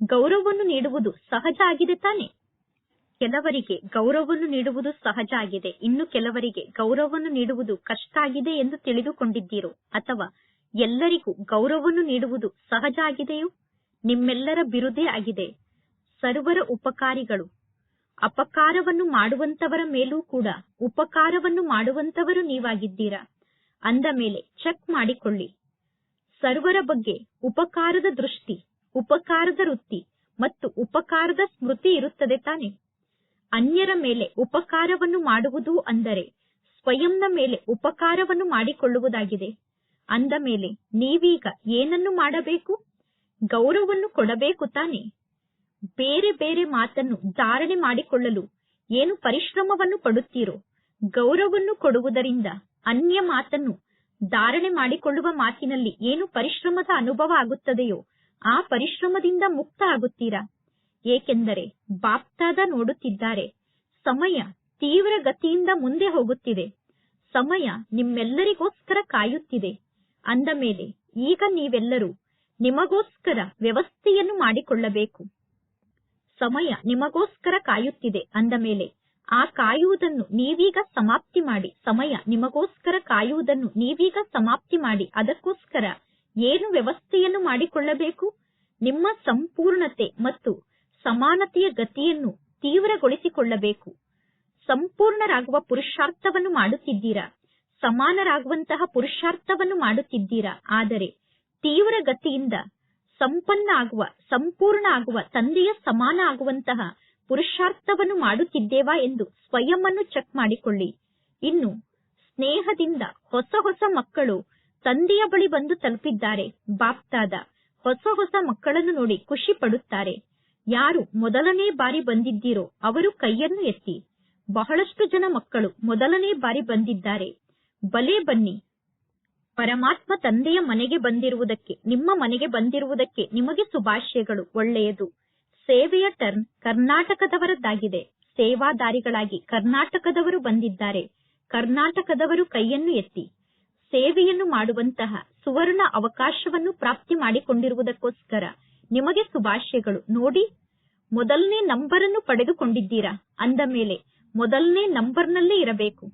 ಗೌರವವನ್ನು ನೀಡುವುದು ಸಹಜ ಆಗಿದೆ ತಾನೆ? ಕೆಲವರಿಗೆ ಗೌರವವನ್ನು ನೀಡುವುದು ಸಹಜ ಆಗಿದೆ. ಇನ್ನು ಕೆಲವರಿಗೆ ಗೌರವವನ್ನು ನೀಡುವುದು ಕಷ್ಟ ಆಗಿದೆ ಎಂದು ತಿಳಿದುಕೊಂಡಿದ್ದೀರೋ? ಅಥವಾ ಎಲ್ಲರಿಗೂ ಗೌರವವನ್ನು ನೀಡುವುದು ಸಹಜ ಆಗಿದೆಯೋ? ನಿಮ್ಮೆಲ್ಲರ ಬಿರುದೇ ಆಗಿದೆ. ಸರ್ವರ ಉಪಕಾರಿಗಳು. ಅಪಕಾರವನ್ನು ಮಾಡುವಂತವರ ಮೇಲೂ ಕೂಡ ಉಪಕಾರವನ್ನು ಮಾಡುವಂತವರು ನೀವಾಗಿದ್ದೀರಾ? ಅಂದ ಮೇಲೆ ಚೆಕ್ ಮಾಡಿಕೊಳ್ಳಿ. ಸರ್ವರ ಬಗ್ಗೆ ಉಪಕಾರದ ದೃಷ್ಟಿ, ಉಪಕಾರದ ವೃತ್ತಿ ಮತ್ತು ಉಪಕಾರದ ಸ್ಮೃತಿ ಇರುತ್ತದೆ ತಾನೆ? ಅನ್ಯರ ಮೇಲೆ ಉಪಕಾರವನ್ನು ಮಾಡುವುದು ಅಂದರೆ ಸ್ವಯಂನ ಮೇಲೆ ಉಪಕಾರವನ್ನು ಮಾಡಿಕೊಳ್ಳುವುದಾಗಿದೆ. ಅಂದ ಮೇಲೆ ನೀವೀಗ ಏನನ್ನು ಮಾಡಬೇಕು? ಗೌರವವನ್ನು ಕೊಡಬೇಕು ತಾನೆ? ಬೇರೆ ಬೇರೆ ಮಾತನ್ನು ಧಾರಣೆ ಮಾಡಿಕೊಳ್ಳಲು ಏನು ಪರಿಶ್ರಮವನ್ನು ಪಡುತ್ತೀರೋ? ಗೌರವವನ್ನು ಕೊಡುವುದರಿಂದ ಅನ್ಯ ಮಾತನ್ನು ಧಾರಣೆ ಮಾಡಿಕೊಳ್ಳುವ ಮಾತಿನಲ್ಲಿ ಏನು ಪರಿಶ್ರಮದ ಅನುಭವ ಆಗುತ್ತದೆಯೋ ಆ ಪರಿಶ್ರಮದಿಂದ ಮುಕ್ತ ಆಗುತ್ತೀರಾ? ಏಕೆಂದರೆ ಬಾಪ್ತಾದ ನೋಡುತ್ತಿದ್ದಾರೆ. ಸಮಯ ತೀವ್ರ ಗತಿಯಿಂದ ಮುಂದೆ ಹೋಗುತ್ತಿದೆ. ಸಮಯ ನಿಮ್ಮೆಲ್ಲರಿಗೋಸ್ಕರ ಕಾಯುತ್ತಿದೆ. ಅಂದ ಮೇಲೆ ಈಗ ನೀವೆಲ್ಲರೂ ನಿಮಗೋಸ್ಕರ ವ್ಯವಸ್ಥೆಯನ್ನು ಮಾಡಿಕೊಳ್ಳಬೇಕು. ಸಮಯ ನಿಮಗೋಸ್ಕರ ಕಾಯುತ್ತಿದೆ. ಅಂದ ಮೇಲೆ ಆ ಕಾಯುವುದನ್ನು ನೀವೀಗ ಸಮಾಪ್ತಿ ಮಾಡಿ, ಸಮಯ ನಿಮಗೋಸ್ಕರ ಕಾಯುವುದನ್ನು ನೀವೀಗ ಸಮಾಪ್ತಿ ಮಾಡಿ, ಅದಕ್ಕೋಸ್ಕರ ಏನು ವ್ಯವಸ್ಥೆಯನ್ನು ಮಾಡಿಕೊಳ್ಳಬೇಕು? ನಿಮ್ಮ ಸಂಪೂರ್ಣತೆ ಮತ್ತು ಸಮಾನತೆಯ ಗತಿಯನ್ನು ತೀವ್ರಗೊಳಿಸಿಕೊಳ್ಳಬೇಕು. ಸಂಪೂರ್ಣರಾಗುವ ಪುರುಷಾರ್ಥವನ್ನು ಮಾಡುತ್ತಿದ್ದೀರಾ? ಸಮಾನರಾಗುವಂತಹ ಪುರುಷಾರ್ಥವನ್ನು ಮಾಡುತ್ತಿದ್ದೀರಾ? ಆದರೆ ತೀವ್ರ ಗತಿಯಿಂದ ಸಂಪನ್ನ ಆಗುವ, ಸಂಪೂರ್ಣ ಆಗುವ, ತಂದೆಯ ಸಮಾನ ಆಗುವಂತಹ ಪುರುಷಾರ್ಥವನ್ನು ಮಾಡುತ್ತಿದ್ದೇವಾ ಎಂದು ಸ್ವಯಂವನ್ನು ಚೆಕ್ ಮಾಡಿಕೊಳ್ಳಿ. ಇನ್ನು ಸ್ನೇಹದಿಂದ ಹೊಸ ಹೊಸ ಮಕ್ಕಳು ತಂದೆಯ ಬಳಿ ಬಂದು ತಲುಪಿದ್ದಾರೆ. ಬಾಪ್ತಾದ, ಹೊಸ ಹೊಸ ಮಕ್ಕಳನ್ನು ನೋಡಿ ಖುಷಿ ಪಡುತ್ತಾರೆ. ಯಾರು ಮೊದಲನೇ ಬಾರಿ ಬಂದಿದ್ದೀರೋ ಅವರು ಕೈಯನ್ನು ಎತ್ತಿ. ಬಹಳಷ್ಟು ಜನ ಮಕ್ಕಳು ಮೊದಲನೇ ಬಾರಿ ಬಂದಿದ್ದಾರೆ. ಬಲೆ ಬನ್ನಿ. ಪರಮಾತ್ಮ ತಂದೆಯ ಮನೆಗೆ ಬಂದಿರುವುದಕ್ಕೆ, ನಿಮ್ಮ ಮನೆಗೆ ಬಂದಿರುವುದಕ್ಕೆ ನಿಮಗೆ ಶುಭಾಶಯಗಳು. ಒಳ್ಳೆಯದು. ಸೇವೆಯ ಟರ್ನ್ ಕರ್ನಾಟಕದವರದ್ದಾಗಿದೆ. ಸೇವಾದಾರಿಗಳಾಗಿ ಕರ್ನಾಟಕದವರು ಬಂದಿದ್ದಾರೆ. ಕರ್ನಾಟಕದವರು ಕೈಯನ್ನು ಎತ್ತಿ. ಸೇವೆಯನ್ನು ಮಾಡುವಂತಹ ಸುವರ್ಣ ಅವಕಾಶವನ್ನು ಪ್ರಾಪ್ತಿ ಮಾಡಿಕೊಂಡಿರುವುದಕ್ಕೋಸ್ಕರ ನಿಮಗೆ ಶುಭಾಶಯಗಳು. ನೋಡಿ, ಮೊದಲನೇ ನಂಬರನ್ನು ಪಡೆದುಕೊಂಡಿದ್ದೀರಾ? ಅಂದ ಮೇಲೆ, ಮೊದಲನೇ ನಂಬರ್ನಲ್ಲೇ ಇರಬೇಕು.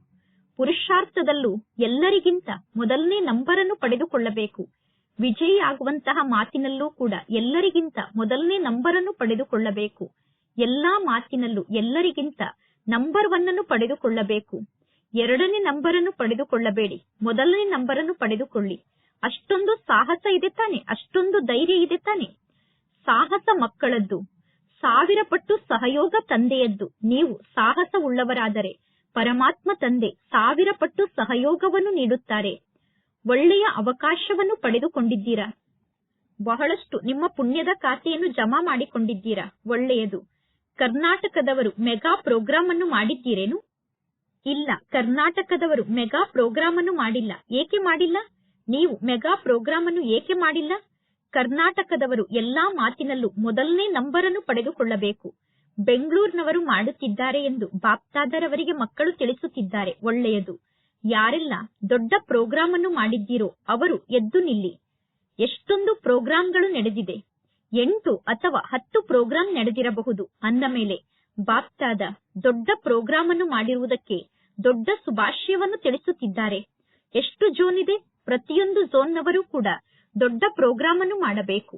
ಪುರುಷಾರ್ಥದಲ್ಲೂ ಎಲ್ಲರಿಗಿಂತ ಮೊದಲನೇ ನಂಬರನ್ನು ಪಡೆದುಕೊಳ್ಳಬೇಕು. ವಿಜಯಿ ಆಗುವಂತಹ ಮಾತಿನಲ್ಲೂ ಕೂಡ ಎಲ್ಲರಿಗಿಂತ ಮೊದಲನೇ ನಂಬರನ್ನು ಪಡೆದುಕೊಳ್ಳಬೇಕು. ಎಲ್ಲಾ ಮಾತಿನಲ್ಲೂ ಎಲ್ಲರಿಗಿಂತ ನಂಬರ್ ಒನ್ ಅನ್ನು ಪಡೆದುಕೊಳ್ಳಬೇಕು. ಎರಡನೇ ನಂಬರನ್ನು ಪಡೆದುಕೊಳ್ಳಬೇಡಿ. ಮೊದಲನೇ ನಂಬರನ್ನು ಪಡೆದುಕೊಳ್ಳಿ. ಅಷ್ಟೊಂದು ಸಾಹಸ ಇದೆ ತಾನೆ, ಅಷ್ಟೊಂದು ಧೈರ್ಯ ಇದೆ ತಾನೆ. ಸಾಹಸ ಮಕ್ಕಳದ್ದು. ಸಾವಿರ ಪಟ್ಟು ಸಹಯೋಗ ತಂದೆಯದ್ದು. ನೀವು ಸಾಹಸ ಉಳ್ಳವರಾದರೆ ಪರಮಾತ್ಮ ತಂದೆ ಸಾವಿರ ಪಟ್ಟು ಸಹಯೋಗವನ್ನು ನೀಡುತ್ತಾರೆ. ಒಳ್ಳೆಯ ಅವಕಾಶವನ್ನು ಪಡೆದುಕೊಂಡಿದ್ದೀರಾ? ಬಹಳಷ್ಟು ನಿಮ್ಮ ಪುಣ್ಯದ ಖಾತೆಯನ್ನು ಜಮಾ ಮಾಡಿಕೊಂಡಿದ್ದೀರಾ? ಒಳ್ಳೆಯದು. ಕರ್ನಾಟಕದವರು ಮೆಗಾ ಪ್ರೋಗ್ರಾಂ ಅನ್ನು ಮಾಡಿದ್ದೀರೇನು? ಇಲ್ಲ, ಕರ್ನಾಟಕದವರು ಮೆಗಾ ಪ್ರೋಗ್ರಾಂ ಅನ್ನು ಮಾಡಿಲ್ಲ. ಏಕೆ ಮಾಡಿಲ್ಲ? ನೀವು ಮೆಗಾ ಪ್ರೋಗ್ರಾಂ ಅನ್ನು ಏಕೆ ಮಾಡಿಲ್ಲ? ಕರ್ನಾಟಕದವರು ಎಲ್ಲಾ ಮಾತಿನಲ್ಲೂ ಮೊದಲನೇ ನಂಬರನ್ನು ಪಡೆದುಕೊಳ್ಳಬೇಕು. ಬೆಂಗಳೂರಿನವರು ಮಾಡುತ್ತಿದ್ದಾರೆ ಎಂದು ಬಾಪ್ತಾದರವರಿಗೆ ಮಕ್ಕಳು ತಿಳಿಸುತ್ತಿದ್ದಾರೆ. ಒಳ್ಳೆಯದು. ಯಾರೆಲ್ಲ ದೊಡ್ಡ ಪ್ರೋಗ್ರಾಂ ಅನ್ನು ಮಾಡಿದ್ದೀರೋ ಅವರು ಎದ್ದು ನಿಲ್ಲಿ. ಎಷ್ಟೊಂದು ಪ್ರೋಗ್ರಾಂಗಳು ನಡೆದಿದೆ. ಎಂಟು ಅಥವಾ ಹತ್ತು ಪ್ರೋಗ್ರಾಂ ನಡೆದಿರಬಹುದು. ಅಂದ ಮೇಲೆ ಬಾಪ್ತಾದ ದೊಡ್ಡ ಪ್ರೋಗ್ರಾಂ ಅನ್ನು ಮಾಡಿರುವುದಕ್ಕೆ ದೊಡ್ಡ ಶುಭಾಶಯವನ್ನು ತಿಳಿಸುತ್ತಿದ್ದಾರೆ. ಎಷ್ಟು ಜೋನ್ ಇದೆ? ಪ್ರತಿಯೊಂದು ಝೋನ್ನವರು ಕೂಡ ದೊಡ್ಡ ಪ್ರೋಗ್ರಾಂ ಅನ್ನು ಮಾಡಬೇಕು.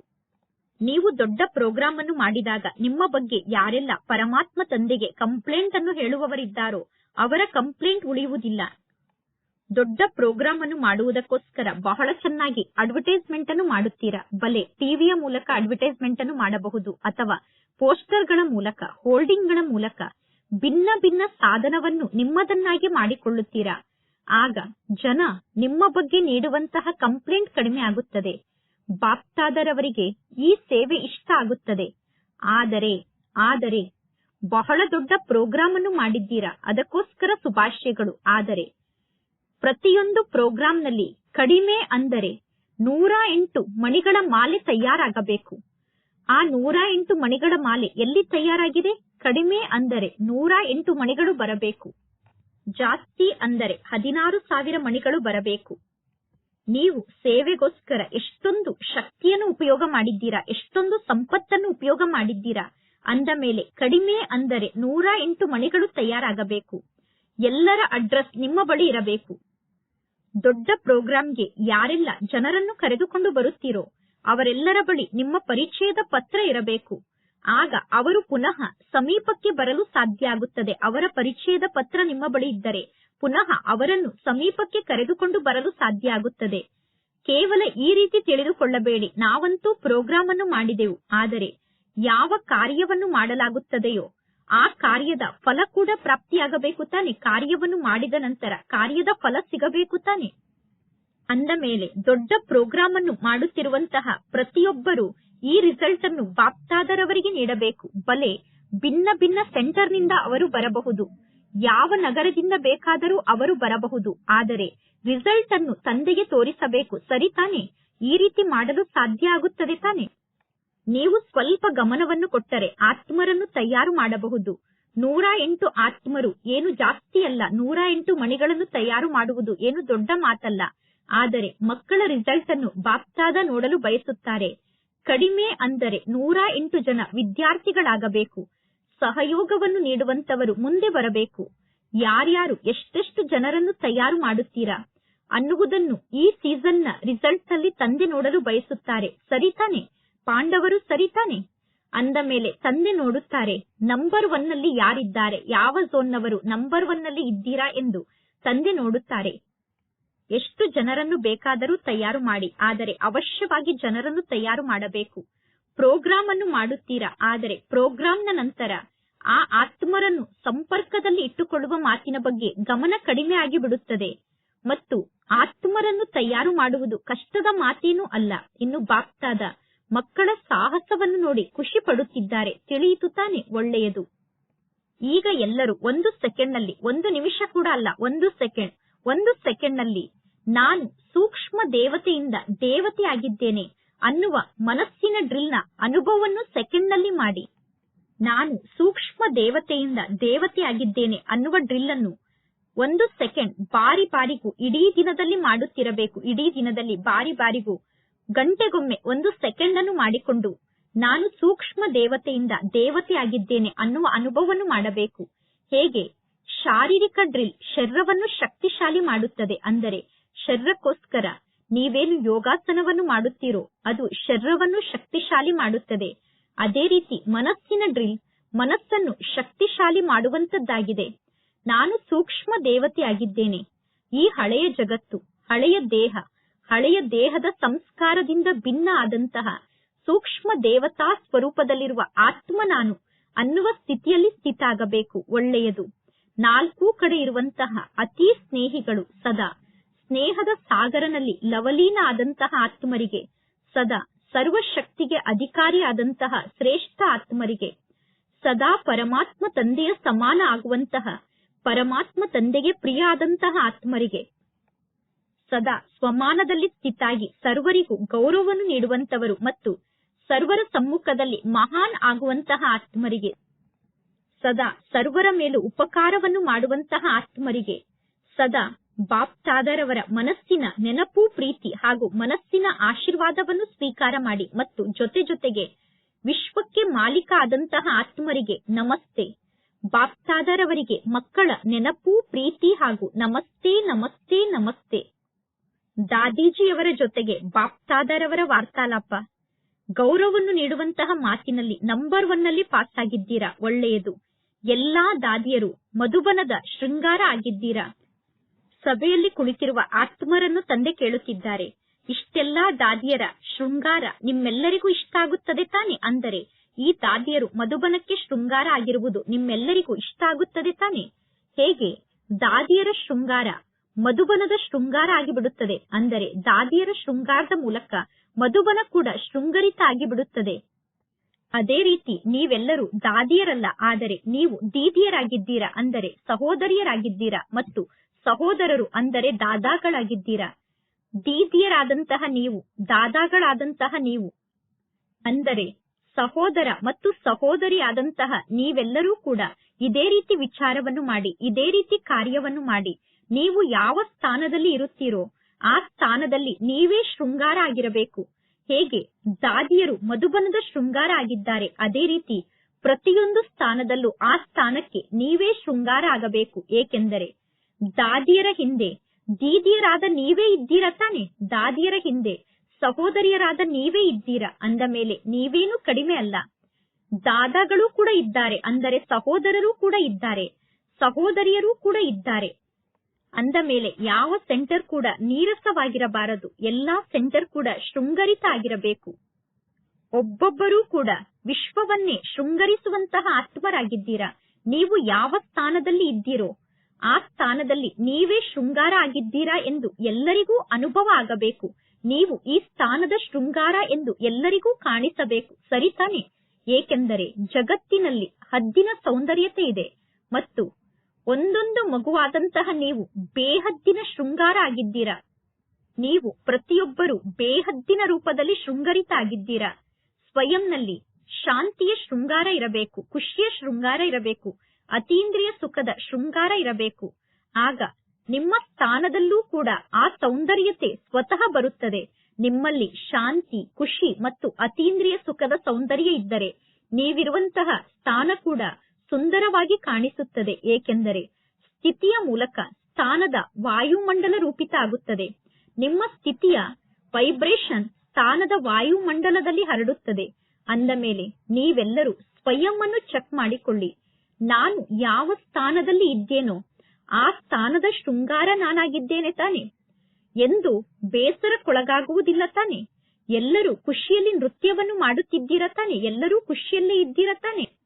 ನೀವು ದೊಡ್ಡ ಪ್ರೋಗ್ರಾಂ ಅನ್ನು ಮಾಡಿದಾಗ ನಿಮ್ಮ ಬಗ್ಗೆ ಯಾರೆಲ್ಲ ಪರಮಾತ್ಮ ತಂದೆಗೆ ಕಂಪ್ಲೇಂಟ್ ಅನ್ನು ಹೇಳುವವರಿದ್ದಾರೋ ಅವರ ಕಂಪ್ಲೇಂಟ್ ಉಳಿಯುವುದಿಲ್ಲ. ದೊಡ್ಡ ಪ್ರೋಗ್ರಾಂ ಅನ್ನು ಮಾಡುವುದಕ್ಕೋಸ್ಕರ ಬಹಳ ಚೆನ್ನಾಗಿ ಅಡ್ವರ್ಟೈಸ್ಮೆಂಟ್ ಅನ್ನು ಮಾಡುತ್ತೀರಾ? ಬಲೆ ಟಿವಿಯ ಮೂಲಕ ಅಡ್ವರ್ಟೈಸ್ಮೆಂಟ್ ಅನ್ನು ಮಾಡಬಹುದು ಅಥವಾ ಪೋಸ್ಟರ್ಗಳ ಮೂಲಕ ಹೋರ್ಡಿಂಗ್ಗಳ ಮೂಲಕ ಭಿನ್ನ ಭಿನ್ನ ಸಾಧನವನ್ನು ನಿಮ್ಮದನ್ನಾಗಿ ಮಾಡಿಕೊಳ್ಳುತ್ತೀರಾ? ಆಗ ಜನ ನಿಮ್ಮ ಬಗ್ಗೆ ನೀಡುವಂತಹ ಕಂಪ್ಲೇಂಟ್ ಕಡಿಮೆ ಆಗುತ್ತದೆ. ಬಾಪ್ತಾದರವರಿಗೆ ಈ ಸೇವೆ ಇಷ್ಟ ಆಗುತ್ತದೆ. ಆದರೆ ಆದರೆ, ಬಹಳ ದೊಡ್ಡ ಪ್ರೋಗ್ರಾಂ ಅನ್ನು ಮಾಡಿದ್ದೀರಾ? ಅದಕ್ಕೋಸ್ಕರ ಶುಭಾಶಯಗಳು. ಆದರೆ, ಪ್ರತಿಯೊಂದು ಪ್ರೋಗ್ರಾಂನಲ್ಲಿ ಕಡಿಮೆ ಅಂದರೆ ನೂರ ಎಂಟು ಮಣಿಗಳ ಮಾಲೆ ತಯಾರಾಗಬೇಕು. ಆ ನೂರ ಎಂಟು ಮಣಿಗಳ ಮಾಲೆ ಎಲ್ಲಿ ತಯಾರಾಗಿದೆ? ಕಡಿಮೆ ಅಂದರೆ ನೂರ ಎಂಟು ಮಣಿಗಳು ಬರಬೇಕು. ಜಾಸ್ತಿ ಅಂದರೆ ಹದಿನಾರು ಸಾವಿರ ಮಣಿಗಳು ಬರಬೇಕು. ನೀವು ಸೇವೆಗೋಸ್ಕರ ಎಷ್ಟೊಂದು ಶಕ್ತಿಯನ್ನು ಉಪಯೋಗ ಮಾಡಿದ್ದೀರಾ, ಎಷ್ಟೊಂದು ಸಂಪತ್ತನ್ನು ಉಪಯೋಗ ಮಾಡಿದ್ದೀರಾ, ಅಂದ ಮೇಲೆ ಕಡಿಮೆ ಅಂದರೆ ನೂರ ಎಂಟು ಮಣಿಗಳು ತಯಾರಾಗಬೇಕು. ಎಲ್ಲರ ಅಡ್ರೆಸ್ ನಿಮ್ಮ ಬಳಿ ಇರಬೇಕು. ದೊಡ್ಡ ಪ್ರೋಗ್ರಾಂಗೆ ಯಾರೆಲ್ಲ ಜನರನ್ನು ಕರೆದುಕೊಂಡು ಬರುತ್ತೀರೋ ಅವರೆಲ್ಲರ ಬಳಿ ನಿಮ್ಮ ಪರಿಚಯದ ಪತ್ರ ಇರಬೇಕು. ಆಗ ಅವರು ಪುನಃ ಸಮೀಪಕ್ಕೆ ಬರಲು ಸಾಧ್ಯ ಆಗುತ್ತದೆ. ಅವರ ಪರಿಚಯದ ಪತ್ರ ನಿಮ್ಮ ಬಳಿ ಇದ್ದರೆ ಪುನಃ ಅವರನ್ನು ಸಮೀಪಕ್ಕೆ ಕರೆದುಕೊಂಡು ಬರಲು ಸಾಧ್ಯ ಆಗುತ್ತದೆ. ಕೇವಲ ಈ ರೀತಿ ತಿಳಿದುಕೊಳ್ಳಬೇಡಿ. ನಾವಂತೂ ಪ್ರೋಗ್ರಾಂ ಅನ್ನು ಮಾಡಿದೆವು. ಆದರೆ ಯಾವ ಕಾರ್ಯವನ್ನು ಮಾಡಲಾಗುತ್ತದೆಯೋ ಆ ಕಾರ್ಯದ ಫಲ ಕೂಡ ಪ್ರಾಪ್ತಿಯಾಗಬೇಕು ತಾನೆ. ಕಾರ್ಯವನ್ನು ಮಾಡಿದ ನಂತರ ಕಾರ್ಯದ ಫಲ ಸಿಗಬೇಕು ತಾನೆ. ಅಂದ ಮೇಲೆ ದೊಡ್ಡ ಪ್ರೋಗ್ರಾಂ ಅನ್ನು ಮಾಡುತ್ತಿರುವಂತಹ ಪ್ರತಿಯೊಬ್ಬರು ಈ ರಿಸಲ್ಟ್ ಅನ್ನು ಬಾಪ್ತಾದರವರಿಗೆ ನೀಡಬೇಕು. ಬಲೆ ಭಿನ್ನ ಭಿನ್ನ ಸೆಂಟರ್ನಿಂದ ಅವರು ಬರಬಹುದು. ಯಾವ ನಗರದಿಂದ ಬೇಕಾದರೂ ಅವರು ಬರಬಹುದು. ಆದರೆ ರಿಸಲ್ಟ್ ಅನ್ನು ತಂದೆಗೆ ತೋರಿಸಬೇಕು. ಸರಿ ತಾನೆ? ಈ ರೀತಿ ಮಾಡಲು ಸಾಧ್ಯ ಆಗುತ್ತದೆ ತಾನೆ? ನೀವು ಸ್ವಲ್ಪ ಗಮನವನ್ನು ಕೊಟ್ಟರೆ ಆತ್ಮರನ್ನು ತಯಾರು ಮಾಡಬಹುದು. ನೂರ ಎಂಟು ಆತ್ಮರು ಏನು ಜಾಸ್ತಿ ಅಲ್ಲ. ನೂರ ಎಂಟು ಮಣಿಗಳನ್ನು ತಯಾರು ಮಾಡುವುದು ಏನು ದೊಡ್ಡ ಮಾತಲ್ಲ. ಆದರೆ ಮಕ್ಕಳ ರಿಸಲ್ಟ್ ಅನ್ನು ಬಾಪ್ತಾದ ನೋಡಲು ಬಯಸುತ್ತಾರೆ. ಕಡಿಮೆ ಅಂದರೆ ನೂರ ಎಂಟು ಜನ ವಿದ್ಯಾರ್ಥಿಗಳಾಗಬೇಕು. ಸಹಯೋಗವನ್ನು ನೀಡುವಂತವರು ಮುಂದೆ ಬರಬೇಕು. ಯಾರ್ಯಾರು ಎಷ್ಟೆಷ್ಟು ಜನರನ್ನು ತಯಾರು ಮಾಡುತ್ತೀರಾ? ಅನ್ನುವುದನ್ನು ಈ ಸೀಸನ್ನ ರಿಸಲ್ಟ್ನಲ್ಲಿ ತಂದೆ ನೋಡಲು ಬಯಸುತ್ತಾರೆ. ಸರಿತಾನೆ ಪಾಂಡವರು ಸರಿತಾನೆ ಅಂದ ಮೇಲೆ ತಂದೆ ನೋಡುತ್ತಾರೆ, ನಂಬರ್ ಒನ್ನಲ್ಲಿ ಯಾರಿದ್ದಾರೆ? ಯಾವ ಝೋನ್ನವರು ನಂಬರ್ ಒನ್ನಲ್ಲಿ ಇದ್ದೀರಾ? ಎಂದು ತಂದೆ ನೋಡುತ್ತಾರೆ. ಎಷ್ಟು ಜನರನ್ನು ಬೇಕಾದರೂ ತಯಾರು ಮಾಡಿ, ಆದರೆ ಅವಶ್ಯವಾಗಿ ಜನರನ್ನು ತಯಾರು ಮಾಡಬೇಕು. ಪ್ರೋಗ್ರಾಂ ಅನ್ನು ಮಾಡುತ್ತೀರಾ? ಆದರೆ ಪ್ರೋಗ್ರಾಂನ ನಂತರ ಆ ಆತ್ಮರನ್ನು ಸಂಪರ್ಕದಲ್ಲಿ ಇಟ್ಟುಕೊಳ್ಳುವ ಮಾತಿನ ಬಗ್ಗೆ ಗಮನ ಕಡಿಮೆ ಆಗಿಬಿಡುತ್ತದೆ. ಮತ್ತು ಆತ್ಮರನ್ನು ತಯಾರು ಮಾಡುವುದು ಕಷ್ಟದ ಮಾತೇನೂ ಅಲ್ಲ. ಇನ್ನು ಬಾಪ್ತಾದ ಮಕ್ಕಳ ಸಾಹಸವನ್ನು ನೋಡಿ ಖುಷಿ ಪಡುತ್ತಿದ್ದಾರೆ. ತಿಳಿಯಿತು ತಾನೆ, ಒಳ್ಳೆಯದು. ಈಗ ಎಲ್ಲರೂ ಒಂದು ಸೆಕೆಂಡ್ನಲ್ಲಿ ಒಂದು ನಿಮಿಷ ಕೂಡ ಅಲ್ಲ, ಒಂದು ಸೆಕೆಂಡ್. ಒಂದು ಸೆಕೆಂಡ್ನಲ್ಲಿ ನಾನು ಸೂಕ್ಷ್ಮ ದೇವತೆಯಿಂದ ದೇವತೆ ಆಗಿದ್ದೇನೆ ಅನ್ನುವ ಮನಸ್ಸಿನ ಡ್ರಿಲ್ನ ಅನುಭವವನ್ನು ಸೆಕೆಂಡ್ನಲ್ಲಿ ಮಾಡಿ. ನಾನು ಸೂಕ್ಷ್ಮ ದೇವತೆಯಿಂದ ದೇವತೆ ಆಗಿದ್ದೇನೆ ಅನ್ನುವ ಡ್ರಿಲ್ ಅನ್ನು ಒಂದು ಸೆಕೆಂಡ್ ಬಾರಿ ಬಾರಿಗೂ ಇಡೀ ದಿನದಲ್ಲಿ ಮಾಡುತ್ತಿರಬೇಕು. ಇಡೀ ದಿನದಲ್ಲಿ ಬಾರಿ ಬಾರಿಗೂ ಗಂಟೆಗೊಮ್ಮೆ ಒಂದು ಸೆಕೆಂಡ್ ಅನ್ನು ಮಾಡಿಕೊಂಡು ನಾನು ಸೂಕ್ಷ್ಮ ದೇವತೆಯಿಂದ ದೇವತೆ ಆಗಿದ್ದೇನೆ ಅನ್ನುವ ಅನುಭವವನ್ನು ಮಾಡಬೇಕು. ಹೇಗೆ? ಶಾರೀರಿಕ ಡ್ರಿಲ್ ಶರೀರವನ್ನು ಶಕ್ತಿಶಾಲಿ ಮಾಡುತ್ತದೆ ಅಂದರೆ ಶರೀರಕ್ಕೋಸ್ಕರ ನೀವೇನು ಯೋಗಾಸನವನ್ನು ಮಾಡುತ್ತೀರೋ ಅದು ಶರೀರವನ್ನು ಶಕ್ತಿಶಾಲಿ ಮಾಡುತ್ತದೆ. ಅದೇ ರೀತಿ ಮನಸ್ಸಿನ ಡ್ರಿಲ್ ಮನಸ್ಸನ್ನು ಶಕ್ತಿಶಾಲಿ ಮಾಡುವಂತದ್ದಾಗಿದೆ ನಾನು ಸೂಕ್ಷ್ಮ ದೇವತೆಯಾಗಿದ್ದೇನೆ. ಈ ಹಳೆಯ ಜಗತ್ತು, ಹಳೆಯ ದೇಹ, ಹಳೆಯ ದೇಹದ ಸಂಸ್ಕಾರದಿಂದ ಭಿನ್ನ ಆದಂತಹ ಸೂಕ್ಷ್ಮ ದೇವತಾ ಸ್ವರೂಪದಲ್ಲಿರುವ ಆತ್ಮ ನಾನು ಅನ್ನುವ ಸ್ಥಿತಿಯಲ್ಲಿ ಸ್ಥಿತಾಗಬೇಕು, ಒಳ್ಳೆಯದು. ನಾಲ್ಕೂ ಕಡೆ ಇರುವಂತಹ ಅತಿ ಸ್ನೇಹಿಗಳು ಸದಾ ಸ್ನೇಹದ ಸಾಗರನಲ್ಲಿ ಲವಲೀನ ಆದಂತಹ ಆತ್ಮರಿಗೆ, ಸದಾ ಸರ್ವಶಕ್ತಿಗೆ ಅಧಿಕಾರಿಯಾದಂತಹ ಶ್ರೇಷ್ಠ ಆತ್ಮರಿಗೆ, ಸದಾ ಪರಮಾತ್ಮ ತಂದೆಯ ಸಮಾನ ಆಗುವಂತಹ ಪರಮಾತ್ಮ ತಂದೆಗೆ ಪ್ರಿಯ ಆದಂತಹ ಆತ್ಮರಿಗೆ, ಸದಾ ಸ್ವಮಾನದಲ್ಲಿ ಸ್ಥಿತಾಗಿ ಸರ್ವರಿಗೂ ಗೌರವವನ್ನು ನೀಡುವಂತವರು ಮತ್ತು ಸರ್ವರ ಸಮ್ಮುಖದಲ್ಲಿ ಮಹಾನ್ ಆಗುವಂತಹ ಆತ್ಮರಿಗೆ. ಸದಾ ಸರ್ವರ ಮೇಲೂ ಉಪಕಾರವನ್ನು ಮಾಡುವಂತಹ ಆತ್ಮರಿಗೆ ಸದಾ ಬಾಪ್ತಾದರವರ ಮನಸ್ಸಿನ ನೆನಪು, ಪ್ರೀತಿ ಹಾಗೂ ಮನಸ್ಸಿನ ಆಶೀರ್ವಾದವನ್ನು ಸ್ವೀಕಾರ ಮಾಡಿ ಮತ್ತು ಜೊತೆ ಜೊತೆಗೆ ವಿಶ್ವಕ್ಕೆ ಮಾಲೀಕ ಆದಂತಹ ಆತ್ಮರಿಗೆ ನಮಸ್ತೆ. ಬಾಪ್ತಾದರವರಿಗೆ ಮಕ್ಕಳ ನೆನಪು, ಪ್ರೀತಿ ಹಾಗೂ ನಮಸ್ತೆ ನಮಸ್ತೆ ನಮಸ್ತೆ. ದಾದೀಜಿಯವರ ಜೊತೆಗೆ ಬಾಪ್ತಾದರವರ ವಾರ್ತಾಲಾಪ. ಗೌರವವನ್ನು ನೀಡುವಂತಹ ಮಾತಿನಲ್ಲಿ ನಂಬರ್ ಒನ್ನಲ್ಲಿ ಪಾಸ್ ಆಗಿದ್ದೀರಾ ಒಳ್ಳೆಯದು. ಎಲ್ಲಾ ದಾದಿಯರು ಮಧುಬನದ ಶೃಂಗಾರ ಆಗಿದ್ದೀರಾ? ಸಭೆಯಲ್ಲಿ ಕುಳಿತಿರುವ ಆತ್ಮರನ್ನು ತಂದೆ ಕೇಳುತ್ತಿದ್ದಾರೆ. ಇಷ್ಟೆಲ್ಲಾ ದಾದಿಯರ ಶೃಂಗಾರ ನಿಮ್ಮೆಲ್ಲರಿಗೂ ಇಷ್ಟ ಆಗುತ್ತದೆ ತಾನೆ ಅಂದರೆ, ಈ ದಾದಿಯರು ಮಧುಬನಕ್ಕೆ ಶೃಂಗಾರ ಆಗಿರುವುದು ನಿಮ್ಮೆಲ್ಲರಿಗೂ ಇಷ್ಟ ಆಗುತ್ತದೆ ತಾನೆ? ಹೇಗೆ? ದಾದಿಯರ ಶೃಂಗಾರ ಮಧುಬನದ ಶೃಂಗಾರ ಆಗಿಬಿಡುತ್ತದೆ ಅಂದರೆ, ದಾದಿಯರ ಶೃಂಗಾರದ ಮೂಲಕ ಮಧುಬನ ಕೂಡ ಶೃಂಗರಿತ ಆಗಿಬಿಡುತ್ತದೆ. ಅದೇ ರೀತಿ ನೀವೆಲ್ಲರೂ ದಾದಿಯರಲ್ಲ, ಆದರೆ ನೀವು ದೀದಿಯರಾಗಿದ್ದೀರಾ ಅಂದರೆ ಸಹೋದರಿಯರಾಗಿದ್ದೀರಾ ಮತ್ತು ಸಹೋದರರು ಅಂದರೆ ದಾದಾಗಳಾಗಿದ್ದೀರಾ? ದೀದಿಯರಾದಂತಹ ನೀವು, ದಾದಾಗಳಾದಂತಹ ನೀವು ಅಂದರೆ ಸಹೋದರ ಮತ್ತು ಸಹೋದರಿಯಾದಂತಹ ನೀವೆಲ್ಲರೂ ಕೂಡ ಇದೇ ರೀತಿ ವಿಚಾರವನ್ನು ಮಾಡಿ, ಇದೇ ರೀತಿ ಕಾರ್ಯವನ್ನು ಮಾಡಿ, ನೀವು ಯಾವ ಸ್ಥಾನದಲ್ಲಿ ಇರುತ್ತೀರೋ ಆ ಸ್ಥಾನದಲ್ಲಿ ನೀವೇ ಶೃಂಗಾರ ಆಗಿರಬೇಕು. ಹೇಗೆ ದಾದಿಯರು ಮಧುಬನದ ಶೃಂಗಾರ ಆಗಿದ್ದಾರೆ ಅದೇ ರೀತಿ ಪ್ರತಿಯೊಂದು ಸ್ಥಾನದಲ್ಲೂ ಆ ಸ್ಥಾನಕ್ಕೆ ನೀವೇ ಶೃಂಗಾರ ಆಗಬೇಕು. ಏಕೆಂದರೆ ದಾದಿಯರ ಹಿಂದೆ ದೀದಿಯರಾದ ನೀವೇ ಇದ್ದೀರಾ ತಾನೆ? ದಾದಿಯರ ಹಿಂದೆ ಸಹೋದರಿಯರಾದ ನೀವೇ ಇದ್ದೀರಾ? ಅಂದ ಮೇಲೆ ನೀವೇನು ಕಡಿಮೆ ಅಲ್ಲ. ದಾದಾಗಳು ಕೂಡ ಇದ್ದಾರೆ. ಅಂದರೆ ಸಹೋದರರು ಕೂಡ ಇದ್ದಾರೆ. ಸಹೋದರಿಯರು ಕೂಡ ಇದ್ದಾರೆ. ಅಂದ ಮೇಲೆ ಯಾವ ಸೆಂಟರ್ ಕೂಡ ನೀರಸವಾಗಿರಬಾರದು, ಎಲ್ಲಾ ಸೆಂಟರ್ ಕೂಡ ಶೃಂಗರಿತ ಆಗಿರಬೇಕು. ಒಬ್ಬೊಬ್ಬರೂ ಕೂಡ ವಿಶ್ವವನ್ನೇ ಶೃಂಗರಿಸುವಂತಹ ಆತ್ಮರಾಗಿದ್ದೀರಾ? ನೀವು ಯಾವ ಸ್ಥಾನದಲ್ಲಿ ಇದ್ದೀರೋ, ಆ ಸ್ಥಾನದಲ್ಲಿ ನೀವೇ ಶೃಂಗಾರ ಆಗಿದ್ದೀರಾ ಎಂದು ಎಲ್ಲರಿಗೂ ಅನುಭವ ಆಗಬೇಕು. ನೀವು ಈ ಸ್ಥಾನದ ಶೃಂಗಾರ ಎಂದು ಎಲ್ಲರಿಗೂ ಕಾಣಿಸಬೇಕು. ಸರಿತಾನೆ ಏಕೆಂದರೆ ಜಗತ್ತಿನಲ್ಲಿ ಹದ್ದಿನ ಸೌಂದರ್ಯತೆ ಇದೆ ಮತ್ತು ಒಂದೊಂದು ಮಗುವಾದಂತಹ ನೀವು ಬೇಹದ್ದಿನ ಶೃಂಗಾರ ಆಗಿದ್ದೀರಾ. ನೀವು ಪ್ರತಿಯೊಬ್ಬರು ಬೇಹದ್ದಿನ ರೂಪದಲ್ಲಿ ಶೃಂಗರಿತ ಆಗಿದ್ದೀರಾ ಸ್ವಯಂನಲ್ಲಿ ಶಾಂತಿಯ ಶೃಂಗಾರ ಇರಬೇಕು, ಖುಷಿಯ ಶೃಂಗಾರ ಇರಬೇಕು, ಅತೀಂದ್ರಿಯ ಸುಖದ ಶೃಂಗಾರ ಇರಬೇಕು. ಆಗ ನಿಮ್ಮ ಸ್ಥಾನದಲ್ಲೂ ಕೂಡ ಆ ಸೌಂದರ್ಯತೆ ಸ್ವತಃ ಬರುತ್ತದೆ. ನಿಮ್ಮಲ್ಲಿ ಶಾಂತಿ, ಖುಷಿ ಮತ್ತು ಅತೀಂದ್ರಿಯ ಸುಖದ ಸೌಂದರ್ಯ ಇದ್ದರೆ ನೀವಿರುವಂತಹ ಸ್ಥಾನ ಕೂಡ ಸುಂದರವಾಗಿ ಕಾಣಿಸುತ್ತದೆ. ಏಕೆಂದರೆ ಸ್ಥಿತಿಯ ಮೂಲಕ ಸ್ಥಾನದ ವಾಯುಮಂಡಲ ರೂಪಿತ ಆಗುತ್ತದೆ. ನಿಮ್ಮ ಸ್ಥಿತಿಯ ವೈಬ್ರೇಷನ್ ಸ್ಥಾನದ ವಾಯುಮಂಡಲದಲ್ಲಿ ಹರಡುತ್ತದೆ. ಅಂದ ಮೇಲೆ ನೀವೆಲ್ಲರೂ ಸ್ವಯಂ ಅನ್ನು ಚೆಕ್ ಮಾಡಿಕೊಳ್ಳಿ. ನಾನು ಯಾವ ಸ್ಥಾನದಲ್ಲಿ ಇದ್ದೇನೋ ಆ ಸ್ಥಾನದ ಶೃಂಗಾರ ನಾನಾಗಿದ್ದೇನೆ ತಾನೆ? ಎಂದು ಬೇಸರಕ್ಕೊಳಗಾಗುವುದಿಲ್ಲ ತಾನೆ? ಎಲ್ಲರೂ ಖುಷಿಯಲ್ಲಿ ನೃತ್ಯವನ್ನು ಮಾಡುತ್ತಿದ್ದೀರ ತಾನೆ? ಎಲ್ಲರೂ ಖುಷಿಯಲ್ಲೇ ಇದ್ದೀರ ತಾನೆ?